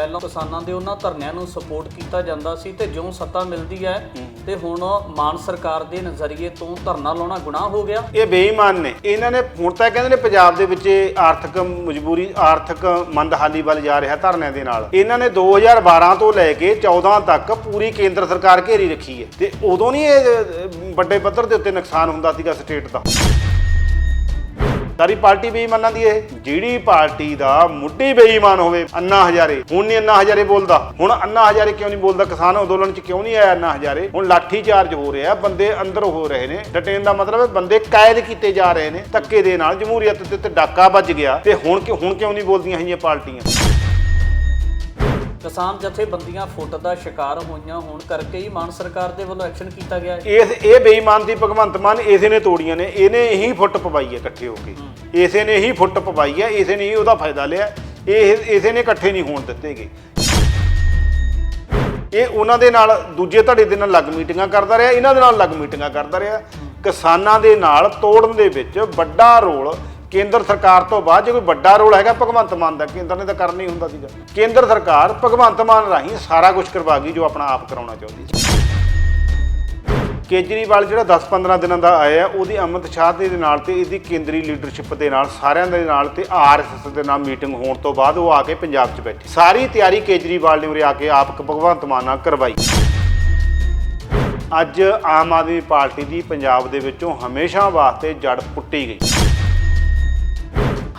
ਪਹਿਲਾਂ ਕਿਸਾਨਾਂ ਦੇ ਉਹਨਾਂ ਧਰਨਿਆਂ ਨੂੰ ਸਪੋਰਟ ਕੀਤਾ ਜਾਂਦਾ ਸੀ ਤੇ ਜਿਉਂ ਸੱਤਾ ਮਿਲਦੀ ਹੈ ਤੇ ਹੁਣ ਮਾਨ ਸਰਕਾਰ ਦੇ ਨਜ਼ਰੀਏ ਤੋਂ ਧਰਨਾ ਲਾਉਣਾ ਗੁਨਾਹ ਹੋ ਗਿਆ। ਇਹ ਬੇਈਮਾਨ ਨੇ। ਇਹਨਾਂ ਨੇ ਹੁਣ ਤਾਂ ਕਹਿੰਦੇ ਨੇ ਪੰਜਾਬ ਦੇ ਵਿੱਚ ਆਰਥਿਕ ਮਜਬੂਰੀ ਆਰਥਿਕ ਮੰਦਹਾਲੀ ਵੱਲ ਜਾ ਰਿਹਾ ਧਰਨਿਆਂ ਦੇ ਨਾਲ। ਇਹਨਾਂ ਨੇ 2012 ਤੋਂ ਲੈ ਕੇ 14 ਤੱਕ ਪੂਰੀ ਕੇਂਦਰ ਸਰਕਾਰ ਘੇਰੀ ਰੱਖੀ ਹੈ। ਤੇ ਉਦੋਂ ਨਹੀਂ ਇਹ ਵੱਡੇ ਪੱਧਰ ਦੇ ਉੱਤੇ ਨੁਕਸਾਨ ਹੁੰਦਾ ਸੀਗਾ ਸਟੇਟ ਦਾ। ਸਾਰੀ ਪਾਰਟੀ ਬੇਈਮਾਨਾਂ ਦੀ ਇਹ। ਜਿਹੜੀ ਪਾਰਟੀ ਦਾ ਮੁੱਢੀ ਬੇਈਮਾਨ ਹੋਵੇ, ਅੰਨਾ ਹਜ਼ਾਰੇ। ਹੁਣ ਨਹੀਂ ਅੰਨਾ ਹਜ਼ਾਰੇ ਬੋਲਦਾ। ਹੁਣ ਅੰਨਾ ਹਜ਼ਾਰੇ ਕਿਉਂ ਨਹੀਂ ਬੋਲਦਾ? ਕਿਸਾਨ ਅੰਦੋਲਨ 'ਚ ਕਿਉਂ ਨਹੀਂ ਆਇਆ ਅੰਨਾ ਹਜ਼ਾਰੇ? ਹੁਣ ਲਾਠੀ ਚਾਰਜ ਹੋ ਰਿਹਾ, ਬੰਦੇ ਅੰਦਰ ਹੋ ਰਹੇ ਨੇ। ਡਟੇਨ ਦਾ ਮਤਲਬ ਹੈ ਬੰਦੇ ਕੈਦ ਕੀਤੇ ਜਾ ਰਹੇ ਨੇ। ਧੱਕੇ ਦੇ ਨਾਲ ਜਮਹੂਰੀਅਤ ਦੇ ਉੱਤੇ ਡਾਕਾ ਵੱਜ ਗਿਆ। ਤੇ ਹੁਣ ਕਿ, ਹੁਣ ਕਿਉਂ ਨਹੀਂ ਬੋਲਦੀਆਂ ਹੈਗੀਆਂ ਪਾਰਟੀਆਂ? ਕਿਸਾਨ ਜਥੇਬੰਦੀਆਂ ਫੁੱਟ ਦਾ ਸ਼ਿਕਾਰ ਹੋਈਆਂ ਹੋਣ ਕਰਕੇ ਹੀ ਮਾਨ ਸਰਕਾਰ ਦੇ ਵੱਲੋਂ ਐਕਸ਼ਨ ਕੀਤਾ ਗਿਆ ਹੈ। ਇਸ ਇਹ ਬੇਈਮਾਨ ਦੀ ਭਗਵੰਤ ਮਾਨ ਇਸੇ ਨੇ ਤੋੜੀਆਂ ਨੇ ਇਹਨੇ ਹੀ ਫੁੱਟ ਪਵਾਈ ਹੈ ਇਕੱਠੇ ਹੋ ਕੇ। ਇਸੇ ਨੇ ਹੀ ਫੁੱਟ ਪਵਾਈ ਹੈ ਇਸੇ ਨੇ ਹੀ ਉਹਦਾ ਫਾਇਦਾ ਲਿਆ। ਇਹ ਇਸੇ ਨੇ ਇਕੱਠੇ ਨਹੀਂ ਹੋਣ ਦਿੱਤੇਗੇ ਇਹ ਉਹਨਾਂ ਦੇ ਨਾਲ ਦੂਜੇ ਧੜੇ ਦੇ ਨਾਲ ਲੱਗ ਮੀਟਿੰਗਾਂ ਕਰਦਾ ਰਿਹਾ ਇਹਨਾਂ ਦੇ ਨਾਲ ਲੱਗ ਮੀਟਿੰਗਾਂ ਕਰਦਾ ਰਿਹਾ। ਕਿਸਾਨਾਂ ਦੇ ਨਾਲ ਤੋੜਨ ਦੇ ਵਿੱਚ ਵੱਡਾ ਰੋਲ ਕੇਂਦਰ ਸਰਕਾਰ ਤੋਂ ਬਾਅਦ ਜੇ ਕੋਈ ਵੱਡਾ ਰੋਲ ਹੈਗਾ ਭਗਵੰਤ ਮਾਨ ਦਾ, ਕੇਂਦਰ ਨੇ ਤਾਂ ਕਰਨਾ ਹੀ ਹੁੰਦਾ ਸੀਗਾ ਕੇਂਦਰ ਸਰਕਾਰ ਭਗਵੰਤ ਮਾਨ ਰਾਹੀਂ ਸਾਰਾ ਕੁਝ ਕਰਵਾ ਗਈ ਜੋ ਆਪਣਾ ਆਪ ਕਰਾਉਣਾ ਚਾਹੁੰਦੀ ਸੀ। ਕੇਜਰੀਵਾਲ ਜਿਹੜਾ 10-15 ਦਿਨਾਂ ਦਾ ਆਇਆ ਉਹਦੀ ਅਮਿਤ ਸ਼ਾਹ ਦੇ ਨਾਲ ਤੇ ਇਹਦੀ ਕੇਂਦਰੀ ਲੀਡਰਸ਼ਿਪ ਦੇ ਨਾਲ, ਸਾਰਿਆਂ ਦੇ ਨਾਲ ਤੇ ਆਰਐਸਐਸ ਦੇ ਨਾਲ ਮੀਟਿੰਗ ਹੋਣ ਤੋਂ ਬਾਅਦ ਉਹ ਆ ਕੇ ਪੰਜਾਬ 'ਚ ਬੈਠੀ। ਸਾਰੀ ਤਿਆਰੀ ਕੇਜਰੀਵਾਲ ਨੇ ਉਰੇ ਆ ਕੇ ਆਪ ਭਗਵੰਤ ਮਾਨ ਨਾਲ ਕਰਵਾਈ। ਅੱਜ ਆਮ ਆਦਮੀ ਪਾਰਟੀ ਦੀ ਪੰਜਾਬ ਦੇ ਵਿੱਚੋਂ ਹਮੇਸ਼ਾ ਵਾਸਤੇ ਜੜ ਪੁੱਟੀ ਗਈ।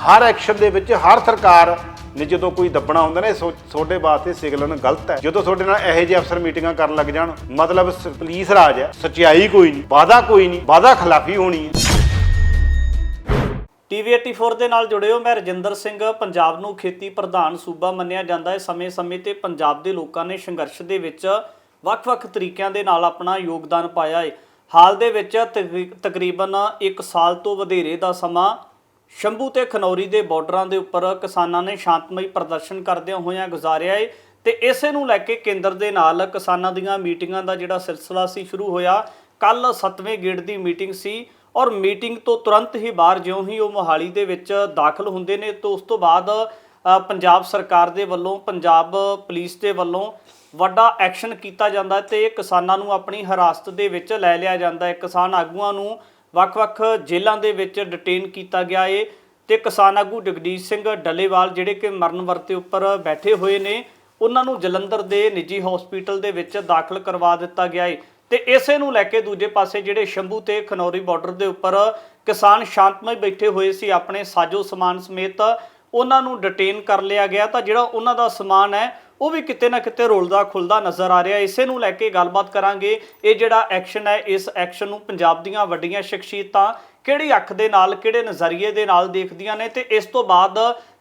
ਹਰ ਐਕਸ਼ਨ ਦੇ ਵਿੱਚ ਹਰ ਸਰਕਾਰ ਨੇ ਜਦੋਂ ਕੋਈ ਦੱਬਣਾ ਹੁੰਦਾ ਨਾ ਸੋ- ਤੁਹਾਡੇ ਵਾਸਤੇ ਸਿਗਨਲ ਗਲਤ ਹੈ। ਜਦੋਂ ਤੁਹਾਡੇ ਨਾਲ ਇਹੋ ਜਿਹੇ ਅਫਸਰ ਮੀਟਿੰਗਾਂ ਕਰਨ ਲੱਗ ਜਾਣ, ਮਤਲਬ ਸ- ਪੁਲਿਸ ਰਾਜ ਹੈ, ਸਚਾਈ ਕੋਈ ਨਹੀਂ ਵਾਦਾ ਕੋਈ ਨਹੀਂ ਵਾਦਾ ਖਿਲਾਫੀ ਹੋਣੀ ਹੈ। ਟੀਵੀ 84 ਦੇ ਨਾਲ ਜੁੜਿਓ ਮੈਂ ਰਜਿੰਦਰ ਸਿੰਘ। ਪੰਜਾਬ ਨੂੰ ਖੇਤੀ ਪ੍ਰਧਾਨ ਸੂਬਾ ਮੰਨਿਆ ਜਾਂਦਾ ਹੈ। ਸਮੇਂ-ਸਮੇਂ ਤੇ ਪੰਜਾਬ ਦੇ ਲੋਕਾਂ ਨੇ ਸੰਘਰਸ਼ ਦੇ ਵਿੱਚ ਵੱਖ-ਵੱਖ ਤਰੀਕਿਆਂ ਦੇ ਨਾਲ ਆਪਣਾ ਯੋਗਦਾਨ ਪਾਇਆ ਹੈ। ਹਾਲ ਦੇ ਵਿੱਚ ਤਕਰੀ- ਤਕਰੀਬਨ 1 ਸਾਲ ਤੋਂ ਵਧੇਰੇ ਦਾ ਸਮਾਂ ਸ਼ੰਭੂ ਤੇ ਖਨੌਰੀ ਦੇ ਬਾਰਡਰਾਂ ਦੇ ਉੱਪਰ ਕਿਸਾਨਾਂ ਨੇ ਸ਼ਾਂਤਮਈ ਪ੍ਰਦਰਸ਼ਨ ਕਰਦਿਆਂ ਹੋਇਆਂ ਗੁਜ਼ਾਰਿਆ ਏ ਤੇ ਇਸੇ ਨੂੰ ਲੈ ਕੇ ਕੇਂਦਰ ਦੇ ਨਾਲ ਕਿਸਾਨਾਂ ਦੀਆਂ ਮੀਟਿੰਗਾਂ ਦਾ ਜਿਹੜਾ ਸਿਲਸਿਲਾ ਸੀ ਸ਼ੁਰੂ ਹੋਇਆ। ਕੱਲ 7ਵੇਂ ਗੇੜ ਦੀ ਮੀਟਿੰਗ ਸੀ ਔਰ ਮੀਟਿੰਗ ਤੋਂ ਤੁਰੰਤ ਹੀ ਬਾਹਰ ਜਿਉਂ ਹੀ ਉਹ ਮੋਹਾਲੀ ਦੇ ਵਿੱਚ ਦਾਖਲ ਹੁੰਦੇ ਨੇ ਤਾਂ ਉਸ ਤੋਂ ਬਾਅਦ ਪੰਜਾਬ ਸਰਕਾਰ ਦੇ ਵੱਲੋਂ, ਪੰਜਾਬ ਪੁਲਿਸ ਦੇ ਵੱਲੋਂ ਵੱਡਾ ਐਕਸ਼ਨ ਕੀਤਾ ਜਾਂਦਾ ਹੈ ਤੇ ਕਿਸਾਨਾਂ ਨੂੰ ਆਪਣੀ ਹਿਰਾਸਤ ਦੇ ਵਿੱਚ ਲੈ ਲਿਆ ਜਾਂਦਾ। ਹੈ ਕਿਸਾਨ ਆਗੂਆਂ ਨੂੰ ਵੱਖ-ਵੱਖ ਜੇਲ੍ਹਾਂ ਦੇ ਵਿੱਚ ਡਿਟੇਨ ਕੀਤਾ ਗਿਆ ਏ ਤੇ ਕਿਸਾਨ ਆਗੂ ਜਗਦੀਸ਼ ਸਿੰਘ ਡੱਲੇਵਾਲ ਜਿਹੜੇ ਕਿ ਮਰਨ ਵਰਤੇ ਉੱਪਰ ਬੈਠੇ ਹੋਏ ਨੇ, ਉਹਨਾਂ ਨੂੰ ਜਲੰਧਰ ਦੇ ਨਿੱਜੀ ਹਸਪੀਟਲ ਦੇ ਵਿੱਚ ਦਾਖਲ ਕਰਵਾ ਦਿੱਤਾ ਗਿਆ ਏ। ਤੇ ਇਸੇ ਨੂੰ ਲੈ ਕੇ ਦੂਜੇ ਪਾਸੇ ਜਿਹੜੇ ਸ਼ੰਭੂ ਤੇ ਖਨੌਰੀ ਬਾਰਡਰ ਦੇ ਉੱਪਰ ਕਿਸਾਨ ਸ਼ਾਂਤਮਈ ਬੈਠੇ ਹੋਏ ਸੀ, ਆਪਣੇ ਸਾਜੋ ਸਮਾਨ ਸਮੇਤ ਉਹਨਾਂ ਨੂੰ ਡਿਟੇਨ ਕਰ ਲਿਆ ਗਿਆ। ਤਾਂ ਜਿਹੜਾ ਉਹਨਾਂ ਦਾ ਸਮਾਨ ਹੈ ਉਹ ਵੀ ਕਿਤੇ ਨਾ ਕਿਤੇ ਰੋਲਦਾ ਖੁੱਲਦਾ ਨਜ਼ਰ ਆ ਰਿਹਾ ਇਸੇ ਨੂੰ ਲੈ ਕੇ ਗੱਲਬਾਤ ਕਰਾਂਗੇ ਇਹ ਜਿਹੜਾ ਐਕਸ਼ਨ ਹੈ ਇਸ ਐਕਸ਼ਨ ਨੂੰ ਪੰਜਾਬ ਦੀਆਂ ਵੱਡੀਆਂ ਸ਼ਖਸੀਅਤਾਂ ਕਿਹੜੀ ਅੱਖ ਦੇ ਨਾਲ ਕਿਹੜੇ ਨਜ਼ਰੀਏ ਦੇ ਨਾਲ ਦੇਖਦੀਆਂ ਨੇ ਤੇ ਇਸ ਤੋਂ ਬਾਅਦ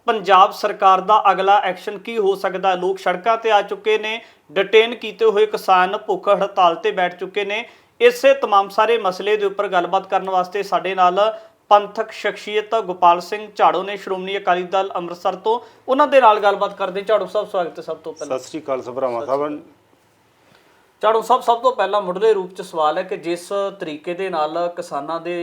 ਪੰਜਾਬ ਸਰਕਾਰ ਦਾ ਅਗਲਾ ਐਕਸ਼ਨ ਕੀ ਹੋ ਸਕਦਾ ਹੈ? ਲੋਕ ਸੜਕਾਂ ਤੇ ਆ ਚੁੱਕੇ ਨੇ ਡਿਟੇਨ ਕੀਤੇ ਹੋਏ ਕਿਸਾਨ ਭੁੱਖ ਹੜਤਾਲ ਤੇ ਬੈਠ ਚੁੱਕੇ ਨੇ ਇਸੇ तमाम ਸਾਰੇ ਮਸਲੇ ਦੇ ਉੱਪਰ ਗੱਲਬਾਤ ਕਰਨ ਵਾਸਤੇ ਸਾਡੇ ਨਾਲ ਪੰਥਕ ਸ਼ਖਸੀਅਤ ਗੋਪਾਲ ਸਿੰਘ ਝਾੜੋ ਨੇ ਸ਼੍ਰੋਮਣੀ ਅਕਾਲੀ ਦਲ ਅੰਮ੍ਰਿਤਸਰ ਤੋਂ ਉਹਨਾਂ ਦੇ ਨਾਲ ਗੱਲਬਾਤ ਕਰਦੇ ਝਾੜੋ ਸਾਹਿਬ ਸਵਾਗਤ ਹੈ ਸਭ ਤੋਂ ਪਹਿਲਾਂ। ਸਤਿ ਸ੍ਰੀ ਅਕਾਲ ਸਭਰਾਵਾਂ ਸਾਹਿਬ ਝਾੜੂ ਸਾਹਿਬ ਸਭ ਤੋਂ ਪਹਿਲਾਂ ਮੁੱਢਲੇ ਰੂਪ ਚ ਸਵਾਲ ਹੈ ਕਿ ਜਿਸ ਤਰੀਕੇ ਦੇ ਨਾਲ ਕਿਸਾਨਾਂ ਦੇ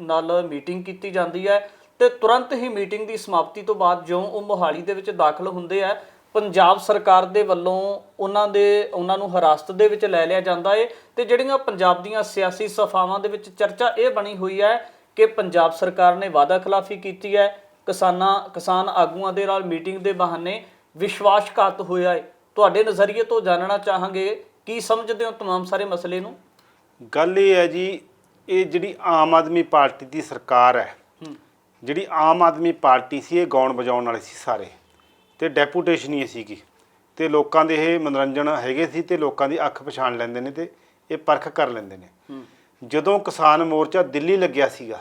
ਨਾਲ ਮੀਟਿੰਗ ਕੀਤੀ ਜਾਂਦੀ ਹੈ ਤੇ ਤੁਰੰਤ ਹੀ ਮੀਟਿੰਗ ਦੀ ਸਮਾਪਤੀ ਤੋਂ ਬਾਅਦ ਜਿਉਂ ਉਹ ਮੋਹਾਲੀ ਦੇ ਵਿੱਚ ਦਾਖਲ ਹੁੰਦੇ ਆ ਪੰਜਾਬ ਸਰਕਾਰ ਦੇ ਵੱਲੋਂ ਉਹਨਾਂ ਦੇ ਉਹਨਾਂ ਨੂੰ ਹਿਰਾਸਤ ਦੇ ਵਿੱਚ ਲੈ ਲਿਆ ਜਾਂਦਾ ਹੈ ਤੇ ਜਿਹੜੀਆਂ ਪੰਜਾਬ ਦੀਆਂ ਸਿਆਸੀ ਸਫਾਵਾਂ ਦੇ ਵਿੱਚ ਚਰਚਾ ਇਹ ਬਣੀ ਹੋਈ ਹੈ ਕਿ ਪੰਜਾਬ ਸਰਕਾਰ ਨੇ ਵਾਅਦਾ ਖਿਲਾਫੀ ਕੀਤੀ ਹੈ ਕਿਸਾਨਾਂ ਕਿਸਾਨ ਆਗੂਆਂ ਦੇ ਨਾਲ ਮੀਟਿੰਗ ਦੇ ਬਹਾਨੇ ਵਿਸ਼ਵਾਸਘਾਤ ਹੋਇਆ ਹੈ ਤੁਹਾਡੇ ਨਜ਼ਰੀਏ ਤੋਂ ਜਾਣਨਾ ਚਾਹਾਂਗੇ ਕੀ ਸਮਝਦੇ ਹੋ तमाम ਸਾਰੇ ਮਸਲੇ ਨੂੰ ਗੱਲ ਇਹ ਹੈ ਜੀ ਇਹ ਜਿਹੜੀ ਆਮ ਆਦਮੀ ਪਾਰਟੀ ਦੀ ਸਰਕਾਰ ਹੈ ਜਿਹੜੀ ਆਮ ਆਦਮੀ ਪਾਰਟੀ ਸੀ ਇਹ ਗਾਉਣ ਵਜਾਉਣ ਵਾਲੇ ਸੀ ਸਾਰੇ ਤੇ ਡੈਪੂਟੇਸ਼ਨ ਹੀ ਇਹ ਸੀਗੀ ਤੇ ਲੋਕਾਂ ਦੇ ਇਹ ਮਨੋਰੰਜਨ ਹੈਗੇ ਸੀ ਤੇ ਲੋਕਾਂ ਦੀ ਅੱਖ ਪਛਾਣ ਲੈਂਦੇ ਨੇ ਤੇ ਇਹ ਪਰਖ ਕਰ ਲੈਂਦੇ ਨੇ ਜਦੋਂ ਕਿਸਾਨ ਮੋਰਚਾ ਦਿੱਲੀ ਲੱਗਿਆ ਸੀਗਾ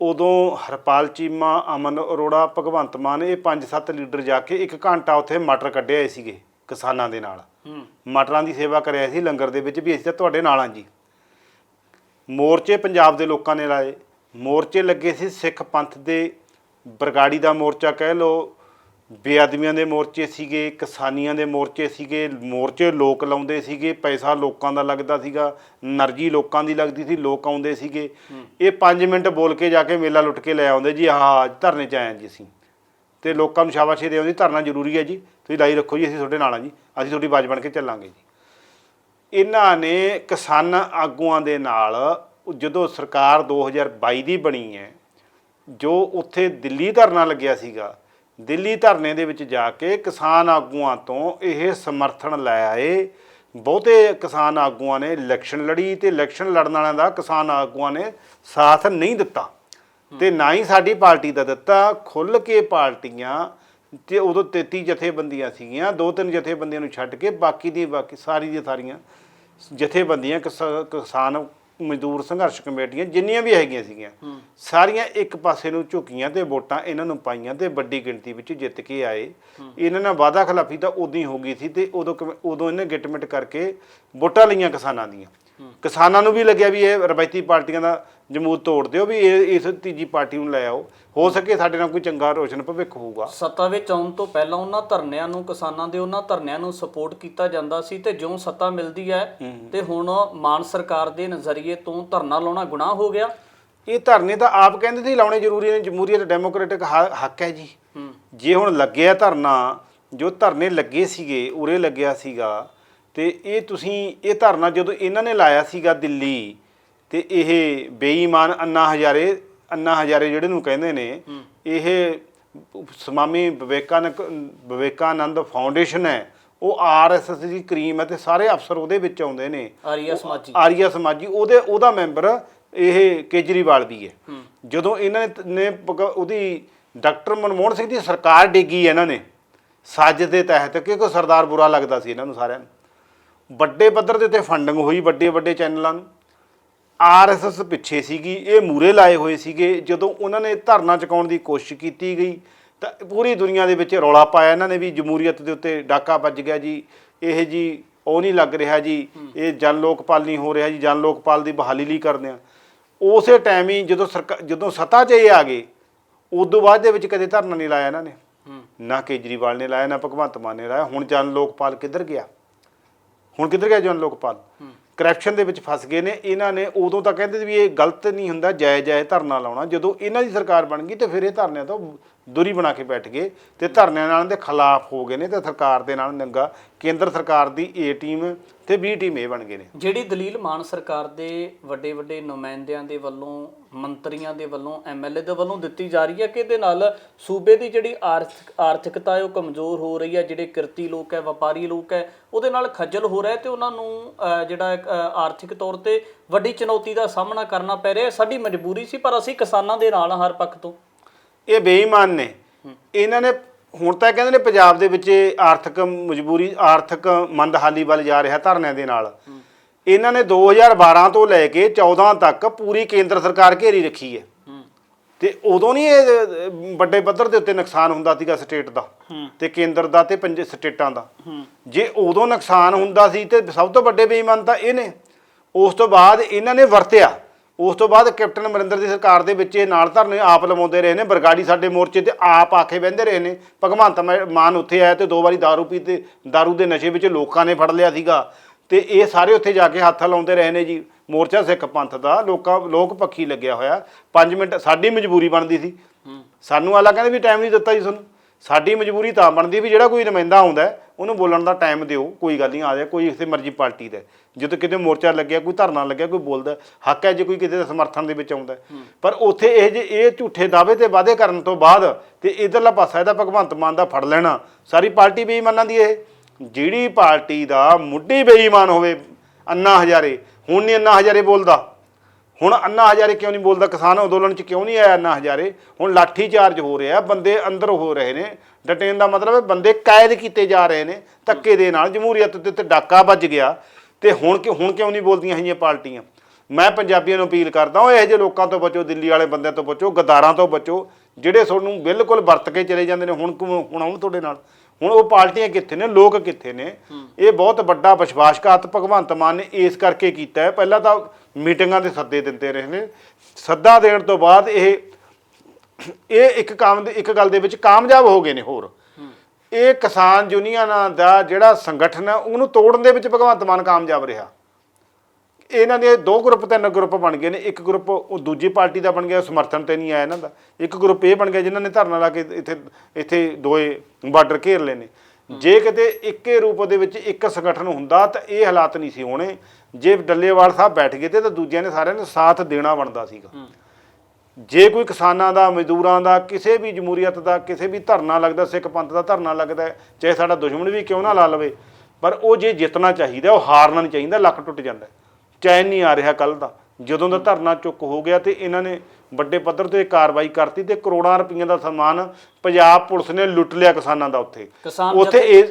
ਉਦੋਂ ਹਰਪਾਲ ਚੀਮਾ ਅਮਨ ਅਰੋੜਾ ਭਗਵੰਤ ਮਾਨ ਇਹ ਪੰਜ ਸੱਤ ਲੀਡਰ ਜਾ ਕੇ ਇੱਕ ਘੰਟਾ ਉੱਥੇ ਮਟਰ ਕੱਢੇ ਆਏ ਸੀਗੇ ਕਿਸਾਨਾਂ ਦੇ ਨਾਲ। ਮਟਰਾਂ ਦੀ ਸੇਵਾ ਕਰਿਆ ਸੀ ਲੰਗਰ ਦੇ ਵਿੱਚ ਵੀ ਅਸੀਂ ਤਾਂ ਤੁਹਾਡੇ ਨਾਲ ਹਾਂ ਜੀ। ਮੋਰਚੇ ਪੰਜਾਬ ਦੇ ਲੋਕਾਂ ਨੇ ਲਾਏ। ਮੋਰਚੇ ਲੱਗੇ ਸੀ ਸਿੱਖ ਪੰਥ ਦੇ। ਬਰਗਾੜੀ ਦਾ ਮੋਰਚਾ ਕਹਿ ਲਓ ਬੇਅਦਮੀਆਂ ਦੇ ਮੋਰਚੇ ਸੀਗੇ, ਕਿਸਾਨੀਆਂ ਦੇ ਮੋਰਚੇ ਸੀਗੇ, ਮੋਰਚੇ ਲੋਕ ਲਾਉਂਦੇ ਸੀਗੇ, ਪੈਸਾ ਲੋਕਾਂ ਦਾ ਲੱਗਦਾ ਸੀਗਾ ਨਰਜੀ ਲੋਕਾਂ ਦੀ ਲੱਗਦੀ ਸੀ, ਲੋਕ ਆਉਂਦੇ ਸੀਗੇ। ਇਹ 5 ਮਿੰਟ ਬੋਲ ਕੇ ਜਾ ਕੇ ਮੇਲਾ ਲੁੱਟ ਕੇ ਲੈ ਆਉਂਦੇ ਜੀ ਹਾਂ ਅੱਜ ਧਰਨੇ 'ਚ ਆਏ ਜੀ ਅਸੀਂ। ਤੇ ਲੋਕਾਂ ਨੂੰ ਸ਼ਾਬਾਸ਼ੀ ਦੇ ਆਉਂਦੀ ਧਰਨਾ ਜ਼ਰੂਰੀ ਹੈ ਜੀ। ਤੁਸੀਂ ਲਾਈ ਰੱਖੋ ਜੀ, ਅਸੀਂ ਤੁਹਾਡੇ ਨਾਲ ਆ ਜੀ। ਅਸੀਂ ਤੁਹਾਡੀ ਬਾਜ ਬਣ ਕੇ ਚੱਲਾਂਗੇ ਜੀ। ਇਹਨਾਂ ਨੇ ਕਿਸਾਨ ਆਗੂਆਂ ਦੇ ਨਾਲ, ਜਦੋਂ ਸਰਕਾਰ 2022 ਦੀ ਬਣੀ ਹੈ, ਜੋ ਉੱਥੇ ਦਿੱਲੀ ਧਰਨਾ ਲੱਗਿਆ ਸੀਗਾ ਦਿੱਲੀ ਧਰਨੇ ਦੇ ਵਿੱਚ ਜਾ ਕੇ ਕਿਸਾਨ ਆਗੂਆਂ ਤੋਂ ਇਹ ਸਮਰਥਨ ਲੈ ਆਏ। ਬਹੁਤੇ ਕਿਸਾਨ ਆਗੂਆਂ ਨੇ ਇਲੈਕਸ਼ਨ ਲੜੀ ਤੇ ਇਲੈਕਸ਼ਨ ਲੜਨ ਵਾਲਿਆਂ ਦਾ ਕਿਸਾਨ ਆਗੂਆਂ ਨੇ ਸਾਥ ਨਹੀਂ ਦਿੱਤਾ। ਤੇ ਨਾ ਹੀ ਸਾਡੀ ਪਾਰਟੀ ਦਾ ਦਿੱਤਾ। ਖੁੱਲ ਕੇ ਪਾਰਟੀਆਂ ਤੇ ਉਦੋਂ 33 ਜਥੇਬੰਦੀਆਂ ਸੀਗੀਆਂ। ਦੋ ਤਿੰਨ ਜਥੇਬੰਦੀਆਂ ਨੂੰ ਛੱਡ ਕੇ ਬਾਕੀ ਦੀ ਬਾਕੀ ਸਾਰੀ ਦੀਆਂ ਸਾਰੀਆਂ ਜਥੇਬੰਦੀਆਂ ਕਿਸਾ- ਕਿਸਾਨ ਮਜ਼ਦੂਰ ਸੰਘਰਸ਼ ਕਮੇਟੀਆਂ ਜਿੰਨੀਆਂ ਵੀ ਹੈਗੀਆਂ ਸੀਗੀਆਂ ਸਾਰੀਆਂ ਇੱਕ ਪਾਸੇ ਨੂੰ ਝੁਕੀਆਂ ਤੇ ਵੋਟਾਂ ਇਹਨਾਂ ਨੂੰ ਪਾਈਆਂ ਤੇ ਵੱਡੀ ਗਿਣਤੀ ਵਿੱਚ ਜਿੱਤ ਕੇ ਆਏ। ਇਹਨਾਂ ਨਾਲ ਵਾਅਦਾ ਖਿਲਾਫੀ ਤਾਂ ਉਦੋਂ ਹੀ ਹੋ ਗਈ ਸੀ ਤੇ ਉਦੋਂ ਉਦੋਂ ਇਹਨੇ ਗਿਟਮਿਟ ਕਰਕੇ ਵੋਟਾਂ ਲਈਆਂ ਕਿਸਾਨਾਂ ਦੀਆਂ। ਕਿਸਾਨਾਂ ਨੂੰ ਵੀ ਲੱਗਿਆ ਵੀ ਇਹ ਰਵਾਇਤੀ ਪਾਰਟੀਆਂ ਦਾ ਜਮੂਦ ਤੋੜ ਦਿਓ ਵੀ ਇਹ ਇਸ ਤੀਜੀ ਪਾਰਟੀ ਨੂੰ ਲੈ ਆਓ। ਹੋ ਸਕੇ ਸਾਡੇ ਨਾਲ ਕੋਈ ਚੰਗਾ ਰੋਸ਼ਨ ਭਵਿੱਖ ਹੋਊਗਾ। ਸੱਤਾ ਵਿੱਚ ਆਉਣ ਤੋਂ ਪਹਿਲਾਂ ਉਹਨਾਂ ਧਰਨਿਆਂ ਨੂੰ ਕਿਸਾਨਾਂ ਦੇ ਉਹਨਾਂ ਧਰਨਿਆਂ ਨੂੰ ਸਪੋਰਟ ਕੀਤਾ ਜਾਂਦਾ ਸੀ ਤੇ ਜਿਉਂ ਸੱਤਾ ਮਿਲਦੀ ਹੈ ਤੇ ਹੁਣ ਮਾਨ ਸਰਕਾਰ ਦੇ ਨਜ਼ਰੀਏ ਤੋਂ ਧਰਨਾ ਲਾਉਣਾ ਗੁਨਾਹ ਹੋ ਗਿਆ। ਇਹ ਧਰਨੇ ਤਾਂ ਆਪ ਕਹਿੰਦੇ ਸੀ ਲਾਉਣੇ ਜ਼ਰੂਰੀ ਨੇ ਜਮਹੂਰੀਅਤ ਡੈਮੋਕ੍ਰੈਟਿਕ ਹੱਕ ਹੈ ਜੀ। ਜੇ ਹੁਣ ਲੱਗਿਆ ਧਰਨਾ ਜੋ ਧਰਨੇ ਲੱਗੇ ਸੀਗੇ ਉਰੇ ਲੱਗਿਆ ਸੀਗਾ ਤੇ ਇਹ ਤੁਸੀਂ ਇਹ ਧਰਨਾ ਜਦੋਂ ਇਹਨਾਂ ਨੇ ਲਾਇਆ ਸੀਗਾ ਦਿੱਲੀ ਤੇ ਇਹ ਬੇਈਮਾਨ ਅੰਨਾ ਹਜ਼ਾਰੇ ਅੰਨਾ ਹਜ਼ਾਰੇ ਜਿਹੜੇ ਨੂੰ ਕਹਿੰਦੇ ਨੇ ਇਹ ਸਮਾਮੀ ਵਿਵੇਕਾਨੰਦ ਵਿਵੇਕਾਨੰਦ ਫਾਊਂਡੇਸ਼ਨ ਹੈ। ਉਹ ਆਰਐਸਐਸ ਦੀ ਕਰੀਮ ਹੈ ਤੇ ਸਾਰੇ ਅਫਸਰ ਉਹਦੇ ਵਿੱਚ ਆਉਂਦੇ ਨੇ। ਆਰੀਆ ਸਮਾਜੀ। ਆਰੀਆ ਸਮਾਜੀ ਉਹਦੇ ਉਹਦਾ ਮੈਂਬਰ ਇਹ ਕੇਜਰੀਵਾਲ ਵੀ ਹੈ। ਜਦੋਂ ਇਹਨਾਂ ਨੇ- ਉਹਦੀ ਡਾਕਟਰ ਮਨਮੋਹਨ ਸਿੰਘ ਦੀ ਸਰਕਾਰ ਡੇਗੀ ਇਹਨਾਂ ਨੇ ਸੱਜ ਦੇ ਤਹਿਤ ਕਿਉਂਕਿ ਸਰਦਾਰ ਬੁਰਾ ਲੱਗਦਾ ਸੀ ਇਹਨਾਂ ਨੂੰ ਸਾਰਿਆਂ ਨੂੰ। ਵੱਡੇ ਪੱਧਰ ਦੇ ਉੱਤੇ ਫੰਡਿੰਗ ਹੋਈ ਵੱਡੇ ਵੱਡੇ ਚੈਨਲਾਂ ਨੂੰ। ਆਰਐਸਐਸ ਪਿੱਛੇ ਸੀਗੀ ਇਹ ਮੂਰੇ ਲਾਏ ਹੋਏ ਸੀਗੇ। ਜਦੋਂ ਉਹਨਾਂ ਨੇ ਧਰਨਾ ਚੁਕਾਉਣ ਦੀ ਕੋਸ਼ਿਸ਼ ਕੀਤੀ ਗਈ ਤਾਂ ਪੂਰੀ ਦੁਨੀਆ ਦੇ ਵਿੱਚ ਰੌਲਾ ਪਾਇਆ। ਇਹਨਾਂ ਨੇ ਵੀ ਜਮਹੂਰੀਅਤ ਦੇ ਉੱਤੇ ਡਾਕਾ ਵੱਜ ਗਿਆ ਜੀ। ਇਹ ਜੀ ਉਹ ਨਹੀਂ ਲੱਗ ਰਿਹਾ ਜੀ। ਇਹ ਜਨ ਲੋਕਪਾਲ ਨਹੀਂ ਹੋ ਰਿਹਾ ਜੀ। ਜਨ ਲੋਕਪਾਲ ਦੀ ਬਹਾਲੀ ਲਈ ਕਰਦੇ ਆ। ਉਸੇ ਟਾਈਮ ਹੀ ਜਦੋਂ ਸਰਕਾਰ ਜਦੋਂ ਸੱਤਾ 'ਚ ਇਹ ਆ ਗਏ ਉਦੋਂ ਬਾਅਦ ਦੇ ਵਿੱਚ ਕਦੇ ਧਰਨਾ ਨਹੀਂ ਲਾਇਆ ਇਹਨਾਂ ਨੇ। ਨਾ ਕੇਜਰੀਵਾਲ ਨੇ ਲਾਇਆ ਨਾ ਭਗਵੰਤ ਮਾਨ ਨੇ ਲਾਇਆ। ਹੁਣ ਜਨ ਲੋਕਪਾਲ ਕਿੱਧਰ ਗਿਆ? ਹੁਣ ਕਿੱਧਰ ਗਿਆ ਜਨ ਲੋਕਪਾਲ? ਕਰਪਸ਼ਨ ਦੇ ਵਿੱਚ ਫਸ ਗਏ ਨੇ। ਇਹਨਾਂ ਨੇ ਉਦੋਂ ਤਾਂ ਕਹਿੰਦੇ ਸੀ ਵੀ ਇਹ ਗਲਤ ਨਹੀਂ ਹੁੰਦਾ ਜਾਇਜ਼ ਜਾਇਜ਼ ਧਰਨਾ ਲਾਉਣਾ। ਜਦੋਂ ਇਹਨਾਂ ਦੀ ਸਰਕਾਰ ਬਣ ਗਈ ਤੇ ਫਿਰ ਇਹ ਧਰਨਿਆਂ ਤੋਂ ਦੂਰੀ ਬਣਾ ਕੇ ਬੈਠ ਗਏ ਤੇ ਧਰਨਿਆਂ ਨਾਲ ਦੇ ਖਿਲਾਫ ਹੋ ਗਏ ਨੇ ਤੇ ਸਰਕਾਰ ਦੇ ਨਾਲ ਨੰਗਾ ਕੇਂਦਰ ਸਰਕਾਰ ਦੀ ਏ ਟੀਮ ਤੇ ਬੀ ਟੀਮ ਇਹ ਬਣ ਗਏ ਨੇ। ਜਿਹੜੀ ਦਲੀਲ ਮਾਨ ਸਰਕਾਰ ਦੇ ਵੱਡੇ ਵੱਡੇ ਨੁਮਾਇੰਦਿਆਂ ਦੇ ਵੱਲੋਂ, ਮੰਤਰੀਆਂ ਦੇ ਵੱਲੋਂ ਐਮਐਲਏ ਦੇ ਵੱਲੋਂ ਦਿੱਤੀ ਜਾ ਰਹੀ ਹੈ ਕਿ ਇਹਦੇ ਨਾਲ ਸੂਬੇ ਦੀ ਜਿਹੜੀ ਆਰਥਿਕ, ਆਰਥਿਕਤਾ ਹੈ ਉਹ ਕਮਜ਼ੋਰ ਹੋ ਰਹੀ ਹੈ, ਜਿਹੜੇ ਕਿਰਤੀ ਲੋਕ ਹੈ, ਵਪਾਰੀ ਲੋਕ ਹੈ, ਉਹਦੇ ਨਾਲ ਖੱਜਲ ਹੋ ਰਿਹਾ ਤੇ ਉਹਨਾਂ ਨੂੰ ਜਿਹੜਾ ਆਰਥਿਕ ਤੌਰ ਤੇ ਵੱਡੀ ਚੁਣੌਤੀ ਦਾ ਸਾਹਮਣਾ ਕਰਨਾ ਪੈ ਰਿਹਾ ਸਾਡੀ ਮਜਬੂਰੀ ਸੀ, ਪਰ ਅਸੀਂ ਕਿਸਾਨਾਂ ਦੇ ਨਾਲ ਹਾਂ ਹਰ ਪੱਖ ਤੋਂ। ਇਹ ਬੇਈਮਾਨ ਨੇ। ਇਹਨਾਂ ਨੇ ਹੁਣ ਤਾਂ ਕਹਿੰਦੇ ਨੇ ਪੰਜਾਬ ਦੇ ਵਿੱਚ ਇਹ ਆਰਥਿਕ ਮਜਬੂਰੀ, ਆਰਥਿਕ ਮੰਦਹਾਲੀ ਵੱਲ ਜਾ ਰਿਹਾ ਧਰਨਿਆਂ ਦੇ ਨਾਲ। ਇਹਨਾਂ ਨੇ 2012 ਤੋਂ ਲੈ ਕੇ 14 ਤੱਕ ਪੂਰੀ ਕੇਂਦਰ ਸਰਕਾਰ ਘੇਰੀ ਰੱਖੀ ਹੈ। ਹੂੰ ਤੇ ਉਦੋਂ ਨਹੀਂ ਇਹ ਵੱਡੇ ਪੱਧਰ ਦੇ ਉੱਤੇ ਨੁਕਸਾਨ ਹੁੰਦਾ ਸੀਗਾ ਸਟੇਟ ਦਾ ਤੇ ਕੇਂਦਰ ਦਾ ਤੇ ਪੰਜ, ਸਟੇਟਾਂ ਦਾ। ਜੇ ਉਦੋਂ ਨੁਕਸਾਨ ਹੁੰਦਾ ਸੀ ਤੇ ਸਭ ਤੋਂ ਵੱਡੇ ਬੇਈਮਾਨ ਤਾਂ ਇਹ ਨੇ ਉਸ ਤੋਂ ਬਾਅਦ ਇਹਨਾਂ ਨੇ ਵਰਤਿਆ। ਉਸ ਤੋਂ ਬਾਅਦ ਕੈਪਟਨ ਅਮਰਿੰਦਰ ਦੀ ਸਰਕਾਰ ਦੇ ਵਿੱਚ ਇਹ ਨਾਲ ਧਰਨੇ ਆਪ ਲਵਾਉਂਦੇ ਰਹੇ ਨੇ ਬਰਗਾੜੀ ਸਾਡੇ ਮੋਰਚੇ ਤੇ ਆਪ ਆਖੇ ਬਹਿੰਦੇ ਰਹੇ ਨੇ ਭਗਵੰਤ ਮਾ- ਮਾਨ ਉੱਥੇ ਆਇਆ ਤੇ ਦੋ ਵਾਰੀ दारू ਪੀਤੇ दारू ਦੇ ਨਸ਼ੇ ਵਿੱਚ ਲੋਕਾਂ ਨੇ ਫੜ ਲਿਆ ਸੀਗਾ ਤੇ ਇਹ ਸਾਰੇ ਉੱਥੇ ਜਾ ਕੇ ਹੱਥ ਲਾਉਂਦੇ ਰਹੇ ਨੇ ਜੀ ਮੋਰਚਾ ਸਿੱਖ ਪੰਥ ਦਾ ਲੋਕਾਂ ਲੋਕ ਪੱਖੀ ਲੱਗਿਆ ਹੋਇਆ 5 ਮਿੰਟ ਸਾਡੀ ਮਜਬੂਰੀ ਬਣਦੀ ਸੀ ਸਾਨੂੰ ਆਲਾ ਕਹਿੰਦੇ ਵੀ ਟਾਈਮ ਨਹੀਂ ਦਿੱਤਾ ਜੀ ਤੁਹਾਨੂੰ ਸਾਡੀ ਮਜਬੂਰੀ ਤਾਂ ਬਣਦੀ ਵੀ ਜਿਹੜਾ ਕੋਈ ਨੁਮਾਇੰਦਾ ਆਉਂਦਾ ਹੈ, ਉਹਨੂੰ ਬੋਲਣ ਦਾ ਟਾਈਮ ਦਿਓ ਕੋਈ ਗੱਲ ਨਹੀਂ ਆ ਜਾ ਕੋਈ ਕਿਸੇ ਮਰਜ਼ੀ ਪਾਰਟੀ ਦਾ। ਜਦੋਂ ਕਿਤੇ ਮੋਰਚਾ ਲੱਗਿਆ ਕੋਈ ਧਰਨਾ ਲੱਗਿਆ ਕੋਈ ਬੋਲਦਾ ਹੱਕ ਹੈ ਜੇ ਕੋਈ ਕਿਸੇ ਦੇ ਸਮਰਥਨ ਦੇ ਵਿੱਚ ਆਉਂਦਾ। ਪਰ ਉੱਥੇ ਇਹ ਜੇ ਇਹ ਝੂਠੇ ਦਾਅਵੇ ਤੇ ਵਾਅਦੇ ਕਰਨ ਤੋਂ ਬਾਅਦ ਤੇ ਇਧਰਲਾ ਪਾਸਾ ਇਹਦਾ ਭਗਵੰਤ ਮਾਨ ਦਾ ਫੜ ਲੈਣਾ ਸਾਰੀ ਪਾਰਟੀ ਬੇਈਮਾਨਾਂ ਦੀ ਇਹ ਜਿਹੜੀ ਪਾਰਟੀ ਦਾ ਮੁੱਢੀ ਬੇਈਮਾਨ ਹੋਵੇ ਅੰਨਾ ਹਜ਼ਾਰੇ ਹੁਣ ਨਹੀਂ ਅੰਨਾ ਹਜ਼ਾਰੇ ਬੋਲਦਾ ਹੁਣ ਅੰਨਾ ਹਜ਼ਾਰੇ ਕਿਉਂ ਨਹੀਂ ਬੋਲਦਾ? ਕਿਸਾਨ ਅੰਦੋਲਨ ਚ ਕਿਉਂ ਨਹੀਂ ਆਇਆ ਅੰਨਾ ਹਜ਼ਾਰੇ? ਹੁਣ ਲਾਠੀ ਚਾਰਜ ਹੋ ਰਿਹਾ ਬੰਦੇ ਅੰਦਰ ਹੋ ਰਹੇ ਨੇ। ਡਟੇਨ ਦਾ ਮਤਲਬ ਹੈ ਬੰਦੇ ਕੈਦ ਕੀਤੇ ਜਾ ਰਹੇ ਨੇ ਧੱਕੇ ਦੇ ਨਾਲ। ਜਮਹੂਰੀਅਤ ਦੇ ਉੱਤੇ ਡਾਕਾ ਵੱਜ ਗਿਆ। ਤੇ ਹੁਣ ਕਿ ਹੁਣ ਕਿਉਂ ਨਹੀਂ ਬੋਲਦੀਆਂ ਹੈਗੀਆਂ ਪਾਰਟੀਆਂ? ਮੈਂ ਪੰਜਾਬੀਆਂ ਨੂੰ ਅਪੀਲ ਕਰਦਾ ਹਾਂ ਇਹੋ ਜਿਹੇ ਲੋਕਾਂ ਤੋਂ ਬਚੋ ਦਿੱਲੀ ਵਾਲੇ ਬੰਦਿਆਂ ਤੋਂ ਬਚੋ ਗਦਾਰਾਂ ਤੋਂ ਬਚੋ ਜਿਹੜੇ ਤੁਹਾਨੂੰ ਬਿਲਕੁਲ ਵਰਤ ਕੇ ਚਲੇ ਜਾਂਦੇ ਨੇ ਹੁਣ ਹੁਣ ਆਉਣ ਤੁਹਾਡੇ ਨਾਲ। ਹੁਣ ਉਹ ਪਾਰਟੀਆਂ ਕਿੱਥੇ ਨੇ? ਲੋਕ ਕਿੱਥੇ ਨੇ? ਇਹ ਬਹੁਤ ਵੱਡਾ ਵਿਸ਼ਵਾਸਘਾਤ ਭਗਵੰਤ ਮਾਨ ਨੇ ਇਸ ਕਰਕੇ ਕੀਤਾ ਹੈ। ਪਹਿਲਾਂ ਤਾਂ ਮੀਟਿੰਗਾਂ ਦੇ ਸੱਦੇ ਦਿੰਦੇ ਰਹੇ ਨੇ। ਸੱਦਾ ਦੇਣ ਤੋਂ ਬਾਅਦ ਇਹ ਇਹ ਇੱਕ ਕੰਮ ਦੇ, ਇੱਕ ਗੱਲ ਦੇ ਵਿੱਚ ਕਾਮਯਾਬ ਹੋ ਗਏ ਨੇ ਹੋਰ। ਇਹ ਕਿਸਾਨ ਯੂਨੀਅਨਾਂ ਦਾ ਜਿਹੜਾ ਸੰਗਠਨ ਹੈ ਉਹਨੂੰ ਤੋੜਨ ਦੇ ਵਿੱਚ ਭਗਵੰਤ ਮਾਨ ਕਾਮਯਾਬ ਰਿਹਾ। ਇਹਨਾਂ ਦੇ ਦੋ ਗਰੁੱਪ, ਤਿੰਨ ਗਰੁੱਪ ਬਣ ਗਏ ਨੇ। ਇੱਕ ਗਰੁੱਪ ਉਹ ਦੂਜੀ ਪਾਰਟੀ ਦਾ ਬਣ ਗਿਆ ਸਮਰਥਨ ਤੇ ਨਹੀਂ ਆਇਆ ਇਹਨਾਂ ਦਾ। ਇੱਕ ਗਰੁੱਪ ਇਹ ਬਣ ਗਿਆ ਜਿਨ੍ਹਾਂ ਨੇ ਧਰਨਾ ਲਾ ਕੇ ਇੱਥੇ ਇੱਥੇ ਦੋਏ ਬਾਰਡਰ ਘੇਰ ਲਏ ਨੇ। ਜੇ ਕਿਤੇ ਇੱਕੇ ਰੂਪ ਦੇ ਵਿੱਚ ਇੱਕ ਸੰਗਠਨ ਹੁੰਦਾ ਤਾਂ ਇਹ ਹਾਲਾਤ ਨਹੀਂ ਸੀ ਹੋਣੇ। ਜੇ ਡੱਲੇਵਾਲ ਸਾਹਿਬ ਬੈਠ ਗਏ ਤੇ ਤਾਂ ਦੂਜਿਆਂ ਨੇ ਸਾਰਿਆਂ ਨੇ ਸਾਥ ਦੇਣਾ ਬਣਦਾ ਸੀਗਾ। ਜੇ ਕੋਈ ਕਿਸਾਨਾਂ ਦਾ ਮਜ਼ਦੂਰਾਂ ਦਾ ਕਿਸੇ ਵੀ ਜਮਹੂਰੀਅਤ ਦਾ ਕਿਸੇ ਵੀ ਧਰਨਾ ਲੱਗਦਾ ਸਿੱਖ ਪੰਥ ਦਾ ਧਰਨਾ ਲੱਗਦਾ ਚਾਹੇ ਸਾਡਾ ਦੁਸ਼ਮਣ ਵੀ ਕਿਉਂ ਨਾ ਲਾ ਲਵੇ ਪਰ ਉਹ ਜੇ ਜਿੱਤਣਾ ਚਾਹੀਦਾ ਉਹ ਹਾਰਨਾ ਨਹੀਂ ਚਾਹੀਦਾ ਲੱਕ ਟੁੱਟ ਜਾਂਦਾ। ਚੈਨ ਨਹੀਂ ਆ ਰਿਹਾ ਕੱਲ ਦਾ। ਜਦੋਂ ਦਾ ਧਰਨਾ ਚੁੱਕ ਹੋ ਗਿਆ ਤੇ ਇਹਨਾਂ ਨੇ ਵੱਡੇ ਪੱਧਰ ਤੇ ਕਾਰਵਾਈ ਕਰਤੀ ਤੇ ਕਰੋੜਾਂ ਰੁਪਈਆਂ ਦਾ ਸਨਮਾਨ ਪੰਜਾਬ ਪੁਲਿਸ ਨੇ ਲੁੱਟ ਲਿਆ ਕਿਸਾਨਾਂ ਦਾ ਉੱਥੇ। ਕਿਸਾਨ ਉੱਥੇ ਇਹ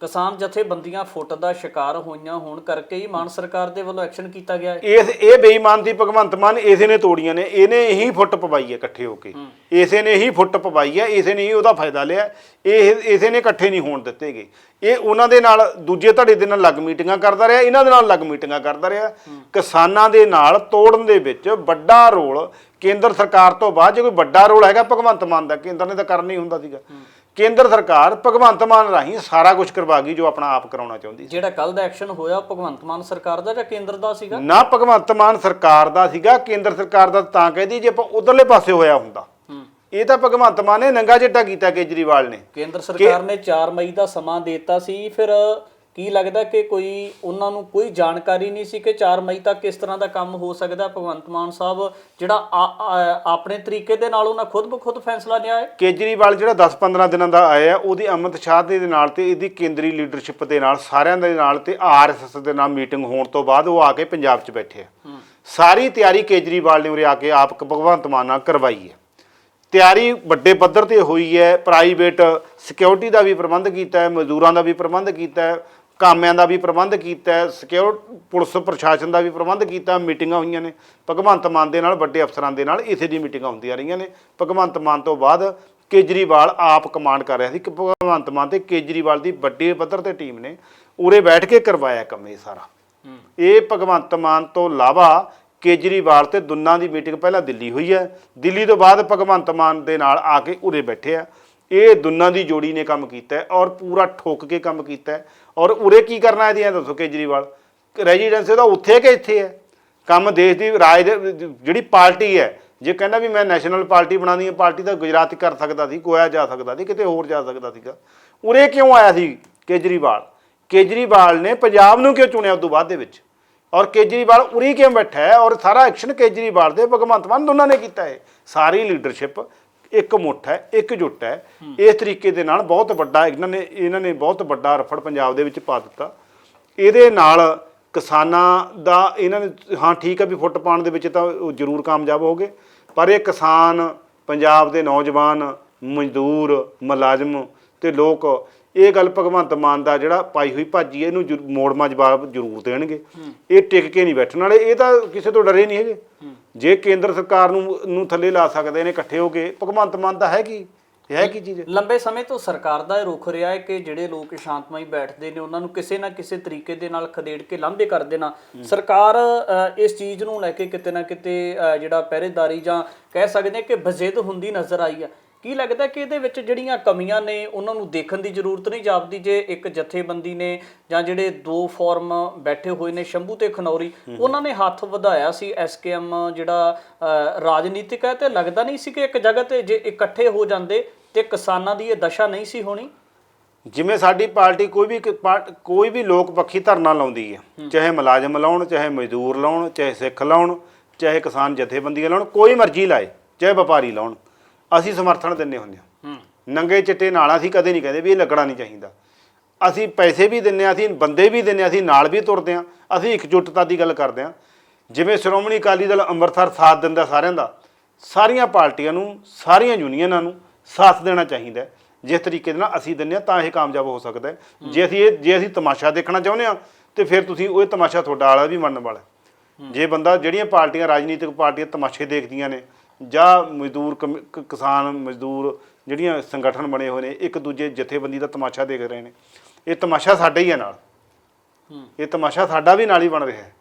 ਕਿਸਾਨ ਜਥੇਬੰਦੀਆਂ ਫੁੱਟ ਦਾ ਸ਼ਿਕਾਰ ਹੋਈਆਂ ਹੋਣ ਕਰਕੇ ਹੀ ਮਾਨ ਸਰਕਾਰ ਦੇ ਵੱਲੋਂ ਐਕਸ਼ਨ ਕੀਤਾ ਗਿਆ ਹੈ। ਇਸ ਇਹ ਬੇਈਮਾਨ ਦੀ ਭਗਵੰਤ ਮਾਨ ਇਸੇ ਨੇ ਤੋੜੀਆਂ ਨੇ ਇਹਨੇ ਹੀ ਫੁੱਟ ਪਵਾਈ ਹੈ ਇਕੱਠੇ ਹੋ ਕੇ। ਇਸੇ ਨੇ ਹੀ ਫੁੱਟ ਪਵਾਈ ਹੈ ਇਸੇ ਨੇ ਹੀ ਉਹਦਾ ਫਾਇਦਾ ਲਿਆ। ਇਹ ਇਸੇ ਨੇ ਇਕੱਠੇ ਨਹੀਂ ਹੋਣ ਦਿੱਤੇਗੇ ਇਹ ਉਹਨਾਂ ਦੇ ਨਾਲ ਦੂਜੇ ਧੜੇ ਦੇ ਨਾਲ ਲੱਗ ਮੀਟਿੰਗਾਂ ਕਰਦਾ ਰਿਹਾ ਇਹਨਾਂ ਦੇ ਨਾਲ ਲੱਗ ਮੀਟਿੰਗਾਂ ਕਰਦਾ ਰਿਹਾ। ਕਿਸਾਨਾਂ ਦੇ ਨਾਲ ਤੋੜਨ ਦੇ ਵਿੱਚ ਵੱਡਾ ਰੋਲ ਕੇਂਦਰ ਸਰਕਾਰ ਤੋਂ ਬਾਅਦ ਜੇ ਕੋਈ ਵੱਡਾ ਰੋਲ ਹੈਗਾ ਭਗਵੰਤ ਮਾਨ ਦਾ ਕੇਂਦਰ ਨੇ ਤਾਂ ਕਰਨਾ ਹੀ ਹੁੰਦਾ ਸੀਗਾ। ਕੇਂਦਰ ਸਰਕਾਰ ਭਗਵੰਤ ਮਾਨ ਰਾਹੀਂ ਸਾਰਾ ਕੁਝ ਕਰਵਾ ਗਈ ਜੋ ਆਪਣਾ ਆਪ ਕਰਾਉਣਾ ਚਾਹੁੰਦੀ ਸੀ। ਜਿਹੜਾ ਕੱਲ ਦਾ ਐਕਸ਼ਨ ਹੋਇਆ ਭਗਵੰਤ ਮਾਨ ਸਰਕਾਰ ਦਾ ਜਾਂ ਕੇਂਦਰ ਦਾ ਸੀਗਾ? ਨਾ ਭਗਵੰਤ ਮਾਨ ਸਰਕਾਰ ਦਾ ਸੀਗਾ ਕੇਂਦਰ ਸਰਕਾਰ ਦਾ ਤਾਂ ਕਹਿੰਦੀ ਜੇ ਆਪਾਂ ਉਧਰਲੇ ਪਾਸੇ ਹੋਇਆ ਹੁੰਦਾ। ਇਹ ਤਾਂ ਭਗਵੰਤ ਮਾਨ ਨੇ ਨੰਗਾ ਚਿੱਟਾ ਕੀਤਾ ਕੇਜਰੀਵਾਲ ਨੇ। ਕੇਂਦਰ ਸਰਕਾਰ ਨੇ 4 ਮਈ ਦਾ ਸਮਾਂ ਦਿੱਤਾ ਸੀ ਫਿਰ ਕੀ ਲੱਗਦਾ ਕਿ ਕੋਈ ਉਹਨਾਂ ਨੂੰ ਕੋਈ ਜਾਣਕਾਰੀ ਨਹੀਂ ਸੀ ਕਿ 4 ਮਈ ਤੱਕ ਕਿਸ ਤਰ੍ਹਾਂ ਦਾ ਕੰਮ ਹੋ ਸਕਦਾ? ਭਗਵੰਤ ਮਾਨ ਸਾਹਿਬ ਜਿਹੜਾ ਆਪਣੇ ਤਰੀਕੇ ਦੇ ਨਾਲ ਉਹਨਾਂ ਖੁਦ ਬਖੁਦ ਫੈਸਲਾ ਲਿਆ ਹੈ? ਕੇਜਰੀਵਾਲ ਜਿਹੜਾ 10-15 ਦਿਨਾਂ ਦਾ ਆਇਆ ਉਹਦੀ ਅਮਿਤ ਸ਼ਾਹ ਦੇ ਨਾਲ ਤੇ ਇਹਦੀ ਕੇਂਦਰੀ ਲੀਡਰਸ਼ਿਪ ਦੇ ਨਾਲ ਸਾਰਿਆਂ ਦੇ ਨਾਲ ਤੇ ਆਰਐਸਐਸ ਦੇ ਨਾਲ ਮੀਟਿੰਗ ਹੋਣ ਤੋਂ ਬਾਅਦ ਉਹ ਆ ਕੇ ਪੰਜਾਬ 'ਚ ਬੈਠੇ ਆ। ਸਾਰੀ ਤਿਆਰੀ ਕੇਜਰੀਵਾਲ ਨੇ ਉਰੇ ਆ ਕੇ ਆਪ ਭਗਵੰਤ ਮਾਨ ਨਾਲ ਕਰਵਾਈ ਹੈ। ਤਿਆਰੀ ਵੱਡੇ ਪੱਧਰ ਤੇ ਹੋਈ ਹੈ ਪ੍ਰਾਈਵੇਟ ਸਿਕਿਉਰਿਟੀ ਦਾ ਵੀ ਪ੍ਰਬੰਧ ਕੀਤਾ ਹੈ ਮਜ਼ਦੂਰਾਂ ਦਾ ਵੀ ਪ੍ਰਬੰਧ ਕੀਤਾ ਹੈ ਕਾਮਿਆਂ ਦਾ ਵੀ ਪ੍ਰਬੰਧ ਕੀਤਾ ਹੈ ਸਿਕਿਉਰ ਪੁਲਿਸ ਪ੍ਰਸ਼ਾਸਨ ਦਾ ਵੀ ਪ੍ਰਬੰਧ ਕੀਤਾ ਮੀਟਿੰਗਾਂ ਹੋਈਆਂ ਨੇ। ਭਗਵੰਤ ਮਾਨ ਦੇ ਨਾਲ ਵੱਡੇ ਅਫਸਰਾਂ ਦੇ ਨਾਲ ਇਸੇ ਦੀ ਮੀਟਿੰਗਾਂ ਹੁੰਦੀਆਂ ਰਹੀਆਂ ਨੇ। ਭਗਵੰਤ ਮਾਨ ਤੋਂ ਬਾਅਦ ਕੇਜਰੀਵਾਲ ਆਪ ਕਮਾਂਡ ਕਰ ਰਿਹਾ ਸੀ। ਕਿ ਭਗਵੰਤ ਮਾਨ ਤੇ ਕੇਜਰੀਵਾਲ ਦੀ ਵੱਡੇ ਪੱਧਰ ਤੇ ਟੀਮ ਨੇ ਉਰੇ ਬੈਠ ਕੇ ਕਰਵਾਇਆ ਕੰਮ ਇਹ ਸਾਰਾ। ਇਹ ਭਗਵੰਤ ਮਾਨ ਤੋਂ ਇਲਾਵਾ ਕੇਜਰੀਵਾਲ ਤੇ ਦੁੰਨਾ ਦੀ ਮੀਟਿੰਗ ਪਹਿਲਾਂ ਦਿੱਲੀ ਹੋਈ ਹੈ। ਦਿੱਲੀ ਤੋਂ ਬਾਅਦ ਭਗਵੰਤ ਮਾਨ ਦੇ ਨਾਲ ਆ ਕੇ ਉਰੇ ਬੈਠੇ ਆ। ਇਹ ਦੁੰਨਾ ਦੀ ਜੋੜੀ ਨੇ ਕੰਮ ਕੀਤਾ ਔਰ ਪੂਰਾ ਠੋਕ ਕੇ ਕੰਮ ਕੀਤਾ ਔਰ ਉਰੇ ਕੀ ਕਰਨਾ ਇਹਦੀ ਐਂ ਦੱਸੋ ਕੇਜਰੀਵਾਲ। ਰੈਜ਼ੀਡੈਂਸ ਉਹਦਾ ਉੱਥੇ ਕਿ ਇੱਥੇ ਹੈ? ਕੰਮ ਦੇਸ਼ ਦੀ, ਰਾਜ ਜਿਹੜੀ ਪਾਰਟੀ ਹੈ, ਜੇ ਕਹਿੰਦਾ ਵੀ ਮੈਂ ਨੈਸ਼ਨਲ ਪਾਰਟੀ ਬਣਾਉਣੀ ਹੈ, ਪਾਰਟੀ ਤਾਂ ਗੁਜਰਾਤ ਕਰ ਸਕਦਾ ਸੀ, ਗੋਆ ਜਾ ਸਕਦਾ ਸੀ, ਕਿਤੇ ਹੋਰ ਜਾ ਸਕਦਾ ਸੀਗਾ। ਉਰੇ ਕਿਉਂ ਆਇਆ ਸੀ ਕੇਜਰੀਵਾਲ? ਕੇਜਰੀਵਾਲ ਨੇ ਪੰਜਾਬ ਨੂੰ ਕਿਉਂ ਚੁਣਿਆ ਉਸ ਤੋਂ ਬਾਅਦ ਦੇ ਵਿੱਚ? ਔਰ ਕੇਜਰੀਵਾਲ ਉਰੀ ਕਿਉਂ ਬੈਠਾ ਹੈ? ਔਰ ਸਾਰਾ ਐਕਸ਼ਨ ਕੇਜਰੀਵਾਲ ਦੇ, ਭਗਵੰਤ ਮਾਨ ਦੋਨਾਂ ਨੇ ਕੀਤਾ ਹੈ। ਸਾਰੀ ਲੀਡਰਸ਼ਿਪ ਇੱਕ ਮੁੱਠ ਹੈ ਇਕਜੁੱਟ ਹੈ। ਇਸ ਤਰੀਕੇ ਦੇ ਨਾਲ ਬਹੁਤ ਵੱਡਾ ਇਹਨਾਂ ਨੇ ਇਹਨਾਂ ਨੇ ਬਹੁਤ ਵੱਡਾ ਰਫੜ ਪੰਜਾਬ ਦੇ ਵਿੱਚ ਪਾ ਦਿੱਤਾ। ਇਹਦੇ ਨਾਲ ਕਿਸਾਨਾਂ ਦਾ ਇਹਨਾਂ ਨੇ ਹਾਂ ਠੀਕ ਹੈ ਵੀ ਫੁੱਟ ਪਾਉਣ ਦੇ ਵਿੱਚ ਤਾਂ ਉਹ ਜ਼ਰੂਰ ਕਾਮਯਾਬ ਹੋ ਗਏ। ਪਰ ਇਹ ਕਿਸਾਨ ਪੰਜਾਬ ਦੇ ਨੌਜਵਾਨ ਮਜ਼ਦੂਰ ਮੁਲਾਜ਼ਮ ਤੇ ਲੋਕ ਇਹ ਗੱਲ ਭਗਵੰਤ ਮਾਨ ਦਾ ਜਿਹੜਾ ਪਾਈ ਹੋਈ ਭਾਜੀ ਇਹਨੂੰ ਮੋੜਮਾ ਜਵਾਬ ਜ਼ਰੂਰ ਦੇਣਗੇ। ਇਹ ਟਿਕ ਕੇ ਨਹੀਂ ਬੈਠਣ ਵਾਲੇ ਇਹ ਤਾਂ ਕਿਸੇ ਤੋਂ ਡਰੇ ਨਹੀਂ ਹੈਗੇ। ਜੇ ਕੇਂਦਰ ਸਰਕਾਰ ਨੂੰ ਨੂੰ ਥੱਲੇ ਲਾ ਸਕਦੇ ਨੇ ਇਕੱਠੇ ਹੋ ਕੇ ਭਗਵੰਤ ਮਾਨ ਤਾਂ ਹੈ ਕੀ? ਇਹ ਹੈ ਕੀ ਚੀਜ਼? ਲੰਬੇ ਸਮੇਂ ਤੋਂ ਸਰਕਾਰ ਦਾ ਇਹ ਰੁਖ ਰਿਹਾ ਹੈ ਕਿ ਜਿਹੜੇ ਲੋਕ ਸ਼ਾਂਤਮਈ ਬੈਠਦੇ ਨੇ ਉਹਨਾਂ ਨੂੰ ਕਿਸੇ ਨਾ ਕਿਸੇ ਤਰੀਕੇ ਦੇ ਨਾਲ ਖਦੇੜ ਕੇ ਲਾਂਭੇ ਕਰ ਦੇਣਾ। ਸਰਕਾਰ ਇਸ ਚੀਜ਼ ਨੂੰ ਲੈ ਕੇ ਕਿਤੇ ਨਾ ਕਿਤੇ ਜਿਹੜਾ ਪਹਿਰੇਦਾਰੀ ਜਾਂ ਕਹਿ ਸਕਦੇ ਕਿ ਬਜ਼ਿੱਦ ਹੁੰਦੀ ਨਜ਼ਰ ਆਈ ਹੈ ਕੀ ਲੱਗਦਾ ਕਿ ਇਹਦੇ ਵਿੱਚ ਜਿਹੜੀਆਂ ਕਮੀਆਂ ਨੇ ਉਹਨਾਂ ਨੂੰ ਦੇਖਣ ਦੀ ਜ਼ਰੂਰਤ ਨਹੀਂ? ਜਾਪਦੀ ਜੇ ਇੱਕ ਜਥੇਬੰਦੀ ਨੇ ਜਾਂ ਜਿਹੜੇ ਦੋ ਫੋਰਮ ਬੈਠੇ ਹੋਏ ਨੇ ਸ਼ੰਭੂ ਤੇ ਖਨੌਰੀ ਉਹਨਾਂ ਨੇ ਹੱਥ ਵਧਾਇਆ ਸੀ ਐਸਕੇਐਮ ਜਿਹੜਾ ਰਾਜਨੀਤਿਕ ਹੈ? ਤੇ ਲੱਗਦਾ ਨਹੀਂ ਸੀ ਕਿ ਇੱਕ ਜਗ੍ਹਾ ਤੇ ਜੇ ਇਕੱਠੇ ਹੋ ਜਾਂਦੇ ਤੇ ਕਿਸਾਨਾਂ ਦੀ ਇਹ ਦਸ਼ਾ ਨਹੀਂ ਸੀ ਹੋਣੀ? ਜਿਵੇਂ ਸਾਡੀ ਪਾਰਟੀ ਕੋਈ ਵੀ ਕੋਈ ਵੀ ਲੋਕ ਪੱਖੀ ਧਰਨਾ ਲਾਉਂਦੀ ਹੈ ਚਾਹੇ ਮੁਲਾਜ਼ਮ ਲਾਉਣ ਚਾਹੇ ਮਜ਼ਦੂਰ ਲਾਉਣ ਚਾਹੇ ਸਿੱਖ ਲਾਉਣ ਚਾਹੇ ਕਿਸਾਨ ਜਥੇਬੰਦੀਆਂ ਲਾਉਣ ਕੋਈ ਮਰਜ਼ੀ ਲਾਏ ਚਾਹੇ ਵਪਾਰੀ ਲਾਉਣ। ਅਸੀਂ ਸਮਰਥਨ ਦਿੰਨੇ ਹੁੰਦੇ ਹਾਂ ਹੂੰ ਨੰਗੇ ਚਿੱਟੇ ਨਾਲ ਅਸੀਂ ਕਦੇ ਨਹੀਂ ਕਹਿੰਦੇ ਵੀ ਇਹ ਲੱਗਣਾ ਨਹੀਂ ਚਾਹੀਦਾ ਅਸੀਂ ਪੈਸੇ ਵੀ ਦਿੰਨੇ ਹਾਂ ਅਸੀਂ ਬੰਦੇ ਵੀ ਦਿੰਨੇ ਹਾਂ ਅਸੀਂ ਨਾਲ ਵੀ ਤੁਰਦੇ ਹਾਂ ਅਸੀਂ ਇਕਜੁੱਟਤਾ ਦੀ ਗੱਲ ਕਰਦੇ ਹਾਂ ਜਿਵੇਂ ਸ਼੍ਰੋਮਣੀ ਅਕਾਲੀ ਦਲ ਅੰਮ੍ਰਿਤਸਰ ਸਾਥ ਦਿੰਦਾ ਸਾਰਿਆਂ ਦਾ ਸਾਰੀਆਂ ਪਾਰਟੀਆਂ ਨੂੰ ਸਾਰੀਆਂ ਯੂਨੀਅਨਾਂ ਨੂੰ ਸਾਥ ਦੇਣਾ ਚਾਹੀਦਾ। ਜਿਸ ਤਰੀਕੇ ਦੇ ਨਾਲ ਅਸੀਂ ਦਿੰਨੇ ਹਾਂ ਤਾਂ ਇਹ ਕਾਮਯਾਬ ਹੋ ਸਕਦਾ। ਜੇ ਅਸੀਂ ਇਹ ਜੇ ਅਸੀਂ ਤਮਾਸ਼ਾ ਦੇਖਣਾ ਚਾਹੁੰਦੇ ਹਾਂ ਤੇ ਫਿਰ ਤੁਸੀਂ ਉਹ ਤਮਾਸ਼ਾ ਤੁਹਾਡਾ ਵਾਲਾ ਵੀ ਮੰਨਣ ਵਾਲਾ। ਜੇ ਬੰਦਾ ਜਿਹੜੀਆਂ ਪਾਰਟੀਆਂ ਰਾਜਨੀਤਿਕ ਪਾਰਟੀਆਂ ਤਮਾਸ਼ੇ ਦੇਖਦੀਆਂ ਨੇ ਜਾਂ ਮਜ਼ਦੂਰ ਕਮ- ਕ- ਕਿਸਾਨ ਮਜ਼ਦੂਰ ਜਿਹੜੀਆਂ ਸੰਗਠਨ ਬਣੇ ਹੋਏ ਨੇ ਇੱਕ ਦੂਜੇ ਜਥੇਬੰਦੀ ਦਾ ਤਮਾਸ਼ਾ ਦੇਖ ਰਹੇ ਨੇ। ਇਹ ਤਮਾਸ਼ਾ ਸਾਡਾ ਹੀ ਹੈ ਨਾਲ। ਹੂੰ। ਇਹ ਤਮਾਸ਼ਾ ਸਾਡਾ ਵੀ ਨਾਲ ਹੀ ਬਣ ਰਿਹਾ ਹੈ।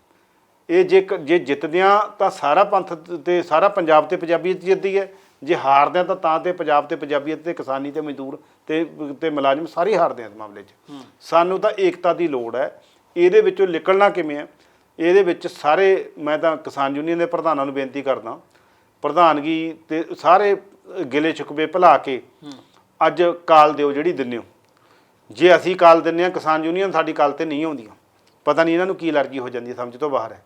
ਇਹ ਜੇ ਕ- ਜੇ ਜਿੱਤਦੇ ਹਾਂ ਤਾਂ ਸਾਰਾ ਪੰਥ ਤੇ ਸਾਰਾ ਪੰਜਾਬ ਤੇ ਪੰਜਾਬੀਅਤ ਜਿੱਤਦੀ ਹੈ। ਜੇ ਹਾਰਦੇ ਹਾਂ ਤਾਂ ਤਾਂ ਤੇ ਪੰਜਾਬ ਤੇ ਪੰਜਾਬੀਅਤ ਤੇ ਕਿਸਾਨੀ ਤੇ ਮਜ਼ਦੂਰ ਤੇ ਤੇ ਮੁਲਾਜ਼ਮ ਸਾਰੇ ਹਾਰਦੇ ਆ ਇਸ ਮਾਮਲੇ 'ਚ। ਸਾਨੂੰ ਤਾਂ ਏਕਤਾ ਦੀ ਲੋੜ ਹੈ। ਇਹਦੇ ਵਿੱਚੋਂ ਨਿਕਲਣਾ ਕਿਵੇਂ ਹੈ? ਇਹਦੇ ਵਿੱਚ ਸਾਰੇ ਮੈਂ ਤਾਂ ਕਿਸਾਨ ਯੂਨੀਅਨ ਦੇ ਪ੍ਰਧਾਨਾਂ ਨੂੰ ਬੇਨਤੀ ਕਰਦਾ। ਪ੍ਰਧਾਨਗੀ ਤੇ ਸਾਰੇ ਗਿਲੇ ਚੁਕਵੇ ਭੁਲਾ ਕੇ ਅੱਜ ਕਾਲ ਦਿਓ ਜਿਹੜੀ ਦਿੰਦੇ ਹੋ ਜੇ ਅਸੀਂ ਕਾਲ ਦਿੰਨੇ ਆ ਕਿਸਾਨ ਯੂਨੀਅਨ ਸਾਡੀ ਕਾਲ ਤੇ ਨਹੀਂ ਆਉਂਦੀਆਂ। ਪਤਾ ਨਹੀਂ ਇਹਨਾਂ ਨੂੰ ਕੀ ਅਲਰਜੀ ਹੋ ਜਾਂਦੀ ਹੈ ਸਮਝ ਤੋਂ ਬਾਹਰ ਹੈ।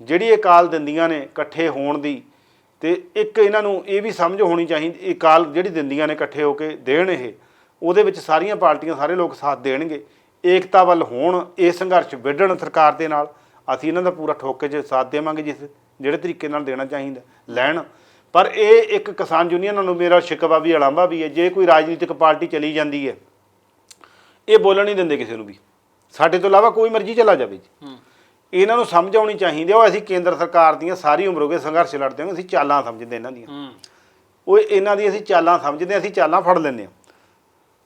ਜਿਹੜੀ ਇਹ ਕਾਲ ਦਿੰਦੀਆਂ ਨੇ ਇਕੱਠੇ ਹੋਣ ਦੀ ਤੇ ਇੱਕ ਇਹਨਾਂ ਨੂੰ ਇਹ ਵੀ ਸਮਝ ਹੋਣੀ ਚਾਹੀਦੀ ਇਹ ਕਾਲ ਜਿਹੜੀ ਦਿੰਦੀਆਂ ਨੇ ਇਕੱਠੇ ਹੋ ਕੇ ਦੇਣ ਇਹ ਉਹਦੇ ਵਿੱਚ ਸਾਰੀਆਂ ਪਾਰਟੀਆਂ ਸਾਰੇ ਲੋਕ ਸਾਥ ਦੇਣਗੇ। ਏਕਤਾ ਵੱਲ ਹੋਣ ਇਹ ਸੰਘਰਸ਼ ਵਿੱਢਣ ਸਰਕਾਰ ਦੇ ਨਾਲ ਅਸੀਂ ਇਹਨਾਂ ਦਾ ਪੂਰਾ ਠੋਕੇ 'ਚ ਸਾਥ ਦੇਵਾਂਗੇ ਜਿਸ ਜਿਹੜੇ ਤਰੀਕੇ ਨਾਲ ਦੇਣਾ ਚਾਹੀਦਾ ਲੈਣ। ਪਰ ਇਹ ਇੱਕ ਕਿਸਾਨ ਯੂਨੀਅਨ ਨੂੰ ਮੇਰਾ ਸ਼ਿਕਵਾ ਵੀ ਅਲਾਂਭਾ ਵੀ ਹੈ। ਜੇ ਕੋਈ ਰਾਜਨੀਤਿਕ ਪਾਰਟੀ ਚਲੀ ਜਾਂਦੀ ਹੈ ਇਹ ਬੋਲਣ ਨਹੀਂ ਦਿੰਦੇ ਕਿਸੇ ਨੂੰ ਵੀ। ਸਾਡੇ ਤੋਂ ਇਲਾਵਾ ਕੋਈ ਮਰਜ਼ੀ ਚਲਾ ਜਾਵੇ ਜੀ। ਇਹਨਾਂ ਨੂੰ ਸਮਝ ਆਉਣੀ ਚਾਹੀਦੀ ਹੈ। ਉਹ ਅਸੀਂ ਕੇਂਦਰ ਸਰਕਾਰ ਦੀਆਂ ਸਾਰੀ ਉਮਰ ਹੋ ਗਏ ਸੰਘਰਸ਼ ਲੜਦੇ ਹਾਂ ਅਸੀਂ ਚਾਲਾਂ ਸਮਝਦੇ ਇਹਨਾਂ ਦੀਆਂ। ਉਹ ਇਹਨਾਂ ਦੀ ਅਸੀਂ ਚਾਲਾਂ ਸਮਝਦੇ ਹਾਂ ਅਸੀਂ ਚਾਲਾਂ ਫੜ ਲੈਂਦੇ ਹਾਂ।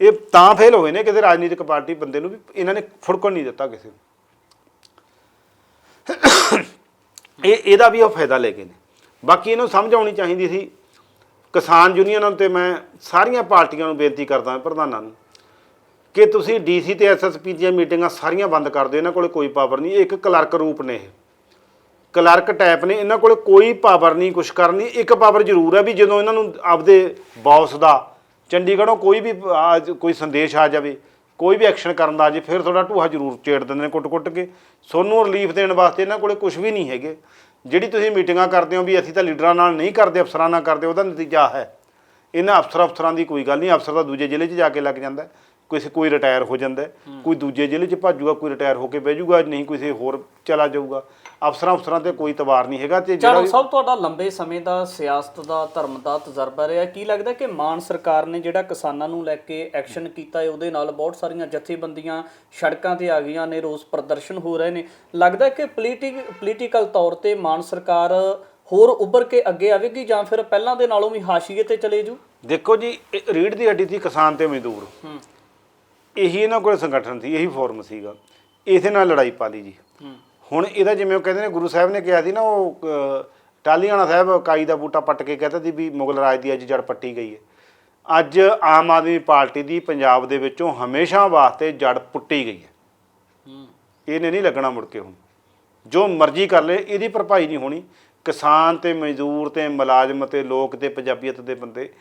ਇਹ ਤਾਂ ਫੇਲ ਹੋਏ ਨੇ ਕਿਸੇ ਰਾਜਨੀਤਿਕ ਪਾਰਟੀ ਬੰਦੇ ਨੂੰ ਵੀ। ਇਹਨਾਂ ਨੇ ਫੁੜਕਣ ਨਹੀਂ ਦਿੱਤਾ ਕਿਸੇ ਨੂੰ। ਇਹ ਇਹਦਾ ਵੀ ਉਹ ਫਾਇਦਾ ਲੈ ਗਏ ਨੇ। ਬਾਕੀ ਇਹਨੂੰ ਸਮਝ ਆਉਣੀ ਚਾਹੀਦੀ ਸੀ। ਕਿਸਾਨ ਯੂਨੀਅਨਾਂ ਤੇ ਮੈਂ ਸਾਰੀਆਂ ਪਾਰਟੀਆਂ ਨੂੰ ਬੇਨਤੀ ਕਰਦਾ ਪ੍ਰਧਾਨਾਂ ਨੂੰ ਕਿ ਤੁਸੀਂ ਡੀਸੀ ਤੇ ਐਸਐਸਪੀ ਦੀਆਂ ਮੀਟਿੰਗਾਂ ਸਾਰੀਆਂ ਬੰਦ ਕਰ ਦਿਓ। ਇਹਨਾਂ ਕੋਲੇ ਕੋਈ ਪਾਵਰ ਨਹੀਂ। ਇੱਕ ਕਲਰਕ ਰੂਪ ਨੇ ਇਹ। ਕਲਰਕ ਟਾਈਪ ਨੇ। ਇਹਨਾਂ ਕੋਲੇ ਕੋਈ ਪਾਵਰ ਨਹੀਂ, ਕੁਛ ਕਰਨੀ ਇੱਕ ਪਾਵਰ ਜ਼ਰੂਰ ਹੈ ਵੀ ਜਦੋਂ ਇਹਨਾਂ ਨੂੰ ਆਪਦੇ ਬੌਸ ਦਾ ਚੰਡੀਗੜ੍ਹੋਂ ਕੋਈ ਵੀ ਕੋਈ ਸੰਦੇਸ਼ ਆ ਜਾਵੇ ਕੋਈ ਵੀ ਐਕਸ਼ਨ ਕਰਨ ਦਾ ਜੇ, ਫਿਰ ਤੁਹਾਡਾ ਢੂਹਾ ਜ਼ਰੂਰ ਚੇੜ ਦਿੰਦੇ ਨੇ ਕੁੱਟ-ਕੁੱਟ ਕੇ। ਸੋਨੂੰ ਰਿਲੀਫ ਦੇਣ ਵਾਸਤੇ ਇਹਨਾਂ ਕੋਲੇ ਕੁਝ ਵੀ ਨਹੀਂ ਹੈਗੇ। ਜਿਹੜੀ ਤੁਸੀਂ ਮੀਟਿੰਗਾਂ ਕਰਦੇ ਹੋ ਵੀ ਅਸੀਂ ਤਾਂ ਲੀਡਰਾਂ ਨਾਲ ਨਹੀਂ ਕਰਦੇ, ਅਫਸਰਾਂ ਨਾਲ ਕਰਦੇ, ਉਹਦਾ ਨਤੀਜਾ ਹੈ। ਇਹਨਾਂ ਅਫਸਰ ਅਫਸਰਾਂ ਦੀ ਕੋਈ ਗੱਲ ਨਹੀਂ, ਅਫਸਰ ਤਾਂ ਦੂਜੇ ਜ਼ਿਲ੍ਹੇ 'ਚ ਜਾ ਕੇ ਲੱਗ ਜਾਂਦਾ। ਕਿਸੇ ਕੋਈ ਰਿਟਾਇਰ ਹੋ ਜਾਂਦਾ ਕੋਈ ਦੂਜੇ ਜ਼ਿਲ੍ਹੇ 'ਚ ਭੱਜੂਗਾ ਕੋਈ ਰਿਟਾਇਰ ਹੋ ਕੇ ਬਹਿ ਜਾਊਗਾ ਨਹੀਂ ਕਿਸੇ ਹੋਰ ਚਲਾ ਜਾਊਗਾ। ਅਫਸਰਾਂ ਅਫਸਰਾਂ ਤੇ ਕੋਈ ਤਵਾਰ ਨਹੀਂ ਹੈਗਾ ਤੇ ਜਿਹੜਾ ਚਲੋ ਸਭ ਤੁਹਾਡਾ ਲੰਬੇ ਸਮੇਂ ਦਾ ਸਿਆਸਤ ਦਾ ਧਰਮ ਦਾ ਤਜਰਬਾ ਰਿਹਾ। ਕੀ ਲੱਗਦਾ ਕਿ ਮਾਨ ਸਰਕਾਰ ਨੇ ਜਿਹੜਾ ਕਿਸਾਨਾਂ ਨੂੰ ਲੈ ਕੇ ਐਕਸ਼ਨ ਕੀਤਾ ਹੈ ਉਹਦੇ ਨਾਲ ਬਹੁਤ ਸਾਰੀਆਂ ਜਥੇਬੰਦੀਆਂ ਸੜਕਾਂ ਤੇ ਆ ਗਈਆਂ ਨੇ ਰੋਸ ਪ੍ਰਦਰਸ਼ਨ ਹੋ ਰਹੇ ਨੇ। ਲੱਗਦਾ ਕਿ ਪੋਲੀਟੀਕਲ ਤੌਰ ਤੇ ਮਾਨ ਸਰਕਾਰ ਹੋਰ ਉੱਭਰ ਕੇ ਅੱਗੇ ਆਵੇਗੀ ਜਾਂ ਫਿਰ ਪਹਿਲਾਂ ਦੇ ਨਾਲੋਂ ਵੀ ਹਾਸ਼ੀਏ ਤੇ ਚਲੇ ਜੂ? ਦੇਖੋ ਜੀ ਰੀੜ ਦੀ ਹੱਡੀ ਸੀ ਕਿਸਾਨ ਤੇ ਮਜ਼ਦੂਰ। ਇਹੀ ਇਹਨਾਂ ਕੋਲ ਸੰਗਠਨ ਸੀ ਇਹੀ ਫੋਰਮ ਸੀਗਾ। ਇਸੇ ਨਾਲ ਲੜਾਈ ਪਾ ਲਈ ਜੀ ਹੁਣ ਇਹਦਾ ਜਿਵੇਂ ਉਹ ਕਹਿੰਦੇ ਨੇ ਗੁਰੂ ਸਾਹਿਬ ਨੇ ਕਿਹਾ ਸੀ ਨਾ ਉਹ ਅਹ, ਟਾਹਲੀਆਣਾ ਸਾਹਿਬ ਕਾਈ ਦਾ ਬੂਟਾ ਪੱਟ ਕੇ ਕਹਿੰਦਾ ਸੀ ਵੀ ਮੁਗਲ ਰਾਜ ਦੀ ਅੱਜ ਜੜ ਪੱਟੀ ਗਈ ਹੈ। ਅੱਜ ਆਮ ਆਦਮੀ ਪਾਰਟੀ ਦੀ ਪੰਜਾਬ ਦੇ ਵਿੱਚੋਂ ਹਮੇਸ਼ਾ ਵਾਸਤੇ ਜੜ ਪੁੱਟੀ ਗਈ ਹੈ। ਹੂੰ। ਇਹਨੇ ਨਹੀਂ ਲੱਗਣਾ ਮੁੜ ਕੇ ਹੁਣ। ਜੋ ਮਰਜ਼ੀ ਕਰ ਲੇ ਇਹਦੀ ਭਰਪਾਈ ਨਹੀਂ ਹੋਣੀ। ਕਿਸਾਨ ਤੇ ਮਜ਼ਦੂਰ ਤੇ ਮੁਲਾਜ਼ਮ ਤੇ ਲੋਕ ਤੇ ਪੰਜਾਬੀਅਤ ਦੇ ਬੰਦੇ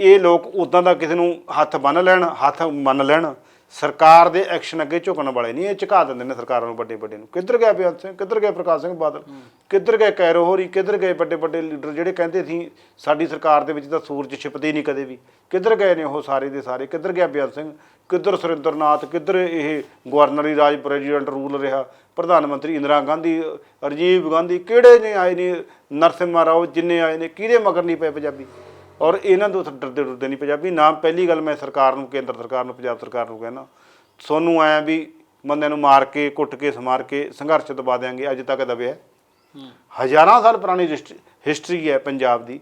ਇਹ ਲੋਕ ਉਦਾਂ ਦਾ ਕਿਸੇ ਨੂੰ ਹੱਥ ਬੰਨ ਲੈਣ ਹੱਥ ਮੰਨ ਲੈਣ। ਸਰਕਾਰ ਦੇ ਐਕਸ਼ਨ ਅੱਗੇ ਝੁਕਣ ਵਾਲੇ ਨਹੀਂ ਇਹ ਝੁਕਾ ਦਿੰਦੇ ਨੇ ਸਰਕਾਰਾਂ ਨੂੰ ਵੱਡੇ ਵੱਡੇ ਨੂੰ। ਕਿੱਧਰ ਗਿਆ ਬਿਆਨ ਸਿੰਘ? ਕਿੱਧਰ ਗਿਆ ਪ੍ਰਕਾਸ਼ ਸਿੰਘ ਬਾਦਲ? ਕਿੱਧਰ ਗਏ ਕੈਰੋ ਹੋਰੀ? ਕਿੱਧਰ ਗਏ ਵੱਡੇ ਵੱਡੇ ਲੀਡਰ ਜਿਹੜੇ ਕਹਿੰਦੇ ਸੀ ਸਾਡੀ ਸਰਕਾਰ ਦੇ ਵਿੱਚ ਤਾਂ ਸੂਰਜ ਛਿਪਦੇ ਨਹੀਂ ਕਦੇ ਵੀ। ਕਿੱਧਰ ਗਏ ਨੇ ਉਹ ਸਾਰੇ ਦੇ ਸਾਰੇ? ਕਿੱਧਰ ਗਿਆ ਬਿਆਨ ਸਿੰਘ? ਕਿੱਧਰ ਸੁਰਿੰਦਰਨਾਥ? ਕਿੱਧਰ ਇਹ ਗਵਰਨਰੀ ਰਾਜ ਪ੍ਰੈਜ਼ੀਡੈਂਟ ਰੂਲ ਰਿਹਾ? ਪ੍ਰਧਾਨ ਮੰਤਰੀ ਇੰਦਰਾ ਗਾਂਧੀ ਰਾਜੀਵ ਗਾਂਧੀ ਕਿਹੜੇ ਨੇ ਆਏ ਨੇ? ਨਰਸਿਮਹਾ ਰਾਓ ਜਿੰਨੇ ਆਏ ਨੇ ਕਿਹਦੇ ਮਗਰ ਨਹੀਂ ਪਏ ਪੰਜਾਬੀ? ਔਰ ਇਹਨਾਂ ਤੋਂ ਡਰਦੇ ਡਰਦੇ ਨਹੀਂ ਪੰਜਾਬੀ। ਨਾ ਪਹਿਲੀ ਗੱਲ ਮੈਂ ਸਰਕਾਰ ਨੂੰ ਕੇਂਦਰ ਸਰਕਾਰ ਨੂੰ ਪੰਜਾਬ ਸਰਕਾਰ ਨੂੰ ਕਹਿਣਾ। ਸੋਨੂੰ ਆਇਆ ਵੀ ਬੰਦਿਆਂ ਨੂੰ ਮਾਰ ਕੇ ਕੁੱਟ ਕੇ ਸਮਾਰ ਕੇ ਸੰਘਰਸ਼ ਦਬਾ ਦਿਆਂਗੇ। ਅੱਜ ਤੱਕ ਦਬਿਆ ਹੂੰ। ਹਜ਼ਾਰਾਂ ਸਾਲ ਪੁਰਾਣੀ ਹਿਸਟਰੀ ਹੈ ਪੰਜਾਬ ਦੀ।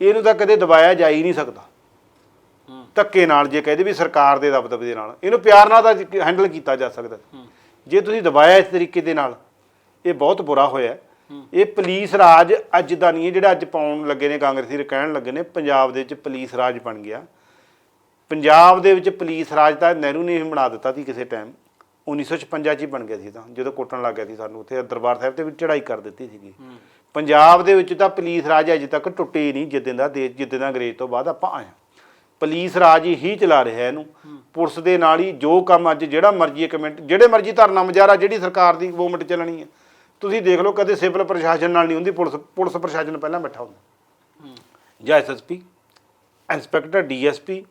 ਇਹਨੂੰ ਤਾਂ ਕਦੇ ਦਬਾਇਆ ਜਾ ਹੀ ਨਹੀਂ ਸਕਦਾ। ਧੱਕੇ ਨਾਲ ਜੇ ਕਹਦੇ ਵੀ ਸਰਕਾਰ ਦੇ ਦਬਦਬੇ ਦੇ ਨਾਲ। ਇਹਨੂੰ ਪਿਆਰ ਨਾਲ ਤਾਂ ਹੈਂਡਲ ਕੀਤਾ ਜਾ ਸਕਦਾ। ਜੇ ਤੁਸੀਂ ਦਬਾਇਆ ਇਸ ਤਰੀਕੇ ਦੇ ਨਾਲ ਇਹ ਬਹੁਤ ਬੁਰਾ ਹੋਇਆ। ਇਹ ਪੁਲਿਸ ਰਾਜ ਅੱਜ ਦਾ ਨਹੀਂ ਹੈ ਜਿਹੜਾ ਅੱਜ ਪਾਉਣ ਲੱਗੇ ਨੇ ਕਾਂਗਰਸੀ ਕਹਿਣ ਲੱਗੇ ਨੇ ਪੰਜਾਬ ਦੇ ਵਿੱਚ ਪੁਲਿਸ ਰਾਜ ਬਣ ਗਿਆ। ਪੰਜਾਬ ਦੇ ਵਿੱਚ ਪੁਲਿਸ ਰਾਜ ਤਾਂ ਨਹਿਰੂ ਨੇ ਹੀ ਬਣਾ ਦਿੱਤਾ ਸੀ ਕਿਸੇ ਟਾਈਮ 1956 ਚ ਹੀ ਬਣ ਗਿਆ ਸੀ ਤਾਂ ਜਦੋਂ ਕੁੱਟਣ ਲੱਗ ਗਿਆ ਸੀ ਸਾਨੂੰ ਉੱਥੇ ਦਰਬਾਰ ਸਾਹਿਬ ਤੇ ਵੀ ਚੜ੍ਹਾਈ ਕਰ ਦਿੱਤੀ ਸੀਗੀ। ਪੰਜਾਬ ਦੇ ਵਿੱਚ ਤਾਂ ਪੁਲਿਸ ਰਾਜ ਅਜੇ ਤੱਕ ਟੁੱਟੇ ਨਹੀਂ ਜਿੱਦਾਂ ਦਾ ਦੇਸ਼ ਜਿੱਦਾਂ ਦਾ ਅੰਗਰੇਜ਼ ਤੋਂ ਬਾਅਦ ਆਪਾਂ ਆਏ। ਪੁਲਿਸ ਰਾਜ ਹੀ ਚਲਾ ਰਿਹਾ ਇਹਨੂੰ। ਪੁਲਿਸ ਦੇ ਨਾਲ ਹੀ ਜੋ ਕੰਮ ਅੱਜ ਜਿਹੜਾ ਮਰਜ਼ੀ ਇੱਕ ਮਿੰਟ ਜਿਹੜੇ ਮਰਜ਼ੀ ਧਰਨਾ ਮੁਜ਼ਾਹਰਾ ਜਿਹੜੀ ਸਰਕਾਰ ਦੀ ਗਵਰਨਮੈਂਟ ਚੱਲਣੀ ਹੈ ਤੁਸੀਂ ਦੇਖ ਲਓ ਕਦੇ ਸਿਵਲ ਪ੍ਰਸ਼ਾਸਨ ਨਾਲ ਨਹੀਂ ਹੁੰਦੀ ਪੁਲਿਸ ਪੁਲਿਸ ਪ੍ਰਸ਼ਾਸਨ ਪਹਿਲਾਂ ਬੈਠਾ ਹੁੰਦਾ। ਹੂੰ। ਜਾਂ SSP inspector DSP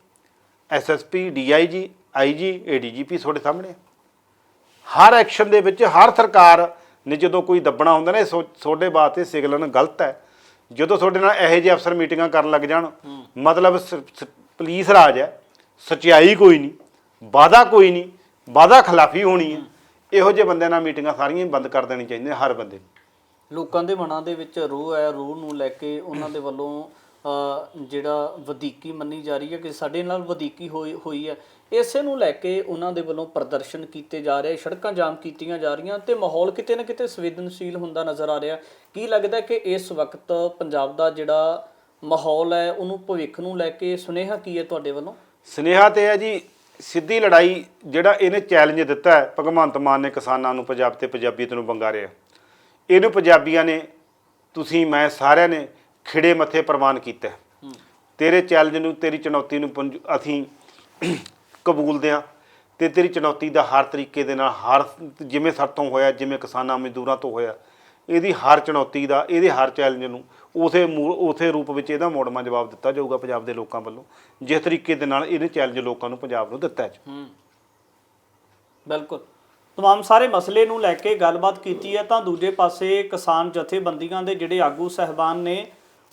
SSP DIG IG ADGP ਤੁਹਾਡੇ ਸਾਹਮਣੇ। ਹਰ ਐਕਸ਼ਨ ਦੇ ਵਿੱਚ ਹਰ ਸਰਕਾਰ ਨੇ ਜਦੋਂ ਕੋਈ ਦੱਬਣਾ ਹੁੰਦਾ ਨਾ ਇਹ ਸੋ- ਤੁਹਾਡੇ ਵਾਸਤੇ ਸਿਗਨਲ ਗਲਤ ਹੈ। ਜਦੋਂ ਤੁਹਾਡੇ ਨਾਲ ਇਹੋ ਜਿਹੇ ਅਫਸਰ ਮੀਟਿੰਗਾਂ ਕਰਨ ਲੱਗ ਜਾਣ ਮਤਲਬ ਪੁਲਿਸ ਰਾਜ ਹੈ ਸਚਾਈ ਕੋਈ ਨਹੀਂ ਵਾਦਾ ਕੋਈ ਨਹੀਂ ਵਾਦਾ ਖਿਲਾਫੀ ਹੋਣੀ ਹੈ। ਇਹੋ ਜਿਹੇ ਬੰਦਿਆਂ ਨਾਲ ਮੀਟਿੰਗਾਂ ਸਾਰੀਆਂ ਹੀ ਬੰਦ ਕਰ ਦੇਣੀ ਚਾਹੀਦੀਆਂ ਹਰ ਬੰਦੇ ਨੂੰ। ਲੋਕਾਂ ਦੇ ਮਨਾਂ ਦੇ ਵਿੱਚ ਰੋਹ ਹੈ ਰੋਹ ਨੂੰ ਲੈ ਕੇ ਉਹਨਾਂ ਦੇ ਵੱਲੋਂ ਅ, ਜਿਹੜਾ ਵਧੀਕੀ ਮੰਨੀ ਜਾ ਰਹੀ ਹੈ ਕਿ ਸਾਡੇ ਨਾਲ ਵਧੀਕੀ ਹੋਈ ਹੋਈ ਹੈ। ਇਸੇ ਨੂੰ ਲੈ ਕੇ ਉਹਨਾਂ ਦੇ ਵੱਲੋਂ ਪ੍ਰਦਰਸ਼ਨ ਕੀਤੇ ਜਾ ਰਹੇ ਸੜਕਾਂ ਜਾਮ ਕੀਤੀਆਂ ਜਾ ਰਹੀਆਂ ਤੇ ਮਾਹੌਲ ਕਿਤੇ ਨਾ ਕਿਤੇ ਸੰਵੇਦਨਸ਼ੀਲ ਹੁੰਦਾ ਨਜ਼ਰ ਆ ਰਿਹਾ। ਕੀ ਲੱਗਦਾ ਕਿ ਇਸ ਵਕਤ ਪੰਜਾਬ ਦਾ ਜਿਹੜਾ ਮਾਹੌਲ ਹੈ ਉਹਨੂੰ ਭਵਿੱਖ ਨੂੰ ਲੈ ਕੇ ਸੁਨੇਹਾ ਕੀ ਹੈ ਤੁਹਾਡੇ ਵੱਲੋਂ? ਸਨੇਹਾ ਤੇ ਹੈ ਜੀ ਸਿੱਧੀ ਲੜਾਈ ਜਿਹੜਾ ਇਹਨੇ ਚੈਲੰਜ ਦਿੱਤਾ ਹੈ, ਭਗਵੰਤ ਮਾਨ ਨੇ ਕਿਸਾਨਾਂ ਨੂੰ, ਪੰਜਾਬ ਤੇ ਪੰਜਾਬੀਅਤ ਨੂੰ ਬੰਗਾਰਿਆ ਇਹਨੂੰ ਪੰਜਾਬੀਆਂ ਨੇ, ਤੁਸੀਂ, ਮੈਂ ਸਾਰਿਆਂ ਨੇ ਖਿੜੇ ਮੱਥੇ ਪ੍ਰਵਾਨ ਕੀਤਾ ਤੇਰੇ ਚੈਲੰਜ ਨੂੰ, ਤੇਰੀ ਚੁਣੌਤੀ ਨੂੰ ਪੰਜ- ਅਸੀਂ ਕਬੂਲਦੇ ਹਾਂ ਤੇ ਤੇਰੀ ਚੁਣੌਤੀ ਦਾ ਹਰ ਤਰੀਕੇ ਦੇ ਨਾਲ, ਹਰ ਜਿਵੇਂ ਸਰਤੋਂ ਹੋਇਆ, ਜਿਵੇਂ ਕਿਸਾਨਾਂ ਮਜ਼ਦੂਰਾਂ ਤੋਂ ਹੋਇਆ, ਇਹਦੀ ਹਰ ਚੁਣੌਤੀ ਦਾ, ਇਹਦੇ ਹਰ ਚੈਲੰਜ ਨੂੰ ਉਸੇ ਮੂਲ ਉਸੇ ਰੂਪ ਵਿੱਚ ਇਹਦਾ ਮੋੜਮਾ ਜਵਾਬ ਦਿੱਤਾ ਜਾਊਗਾ ਪੰਜਾਬ ਦੇ ਲੋਕਾਂ ਵੱਲੋਂ, ਜਿਸ ਤਰੀਕੇ ਦੇ ਨਾਲ ਇਹਨੇ ਚੈਲੰਜ ਲੋਕਾਂ ਨੂੰ ਪੰਜਾਬ ਨੂੰ ਦਿੱਤਾ ਹੈ ਹੂੰ। ਬਿਲਕੁਲ। ਤਮਾਮ ਸਾਰੇ ਮਸਲੇ ਨੂੰ ਲੈ ਕੇ ਗੱਲਬਾਤ ਕੀਤੀ ਹੈ, ਤਾਂ ਦੂਜੇ ਪਾਸੇ ਕਿਸਾਨ ਜਥੇਬੰਦੀਆਂ ਦੇ ਜਿਹੜੇ ਆਗੂ ਸਹਿਬਾਨ ਨੇ,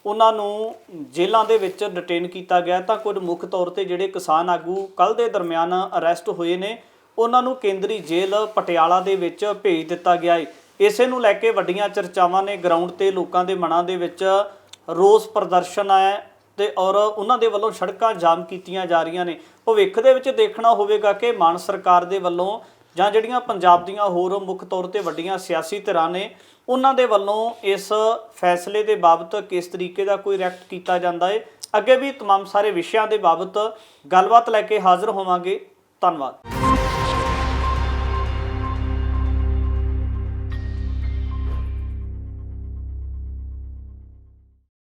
ਉਹਨਾਂ ਨੂੰ ਜੇਲ੍ਹਾਂ ਦੇ ਵਿੱਚ ਡਿਟੇਨ ਕੀਤਾ ਗਿਆ ਤਾਂ ਕੁਝ ਮੁੱਖ ਤੌਰ ਤੇ ਜਿਹੜੇ ਕਿਸਾਨ ਆਗੂ ਕੱਲ ਦੇ ਦਰਮਿਆਨ ਅਰੈਸਟ ਹੋਏ ਨੇ, ਉਹਨਾਂ ਨੂੰ ਕੇਂਦਰੀ ਜੇਲ੍ਹ ਪਟਿਆਲਾ ਦੇ ਵਿੱਚ ਭੇਜ ਦਿੱਤਾ ਗਿਆ ਹੈ। ਇਸੇ ਨੂੰ ਲੈ ਕੇ ਵੱਡੀਆਂ ਚਰਚਾਵਾਂ ਨੇ ਗਰਾਊਂਡ ਤੇ ਲੋਕਾਂ ਦੇ ਮਨਾਂ ਦੇ ਵਿੱਚ ਰੋਸ ਪ੍ਰਦਰਸ਼ਨ ਹੈ ਤੇ ਔਰ ਉਹਨਾਂ ਦੇ ਵੱਲੋਂ ਸੜਕਾਂ ਜਾਮ ਕੀਤੀਆਂ ਜਾ ਰਹੀਆਂ ਨੇ ਭਵਿੱਖ ਦੇ ਵਿੱਚ ਦੇਖਣਾ ਹੋਵੇਗਾ ਕਿ ਮਾਨ ਸਰਕਾਰ ਦੇ ਵੱਲੋਂ ਜਾਂ ਜਿਹੜੀਆਂ ਪੰਜਾਬ ਦੀਆਂ ਹੋਰ ਮੁੱਖ ਤੌਰ ਤੇ ਵੱਡੀਆਂ ਸਿਆਸੀ ਧਿਰਾਂ ਨੇ ਉਹਨਾਂ ਦੇ ਵੱਲੋਂ ਇਸ ਫੈਸਲੇ ਦੇ ਬਾਬਤ ਕਿਸ ਤਰੀਕੇ ਦਾ ਕੋਈ ਰਿਐਕਟ ਕੀਤਾ ਜਾਂਦਾ ਹੈ ਅੱਗੇ ਵੀ तमाम ਸਾਰੇ ਵਿਸ਼ਿਆਂ ਦੇ ਬਾਬਤ ਗੱਲਬਾਤ ਲੈ ਕੇ ਹਾਜ਼ਰ ਹੋਵਾਂਗੇ ਧੰਨਵਾਦ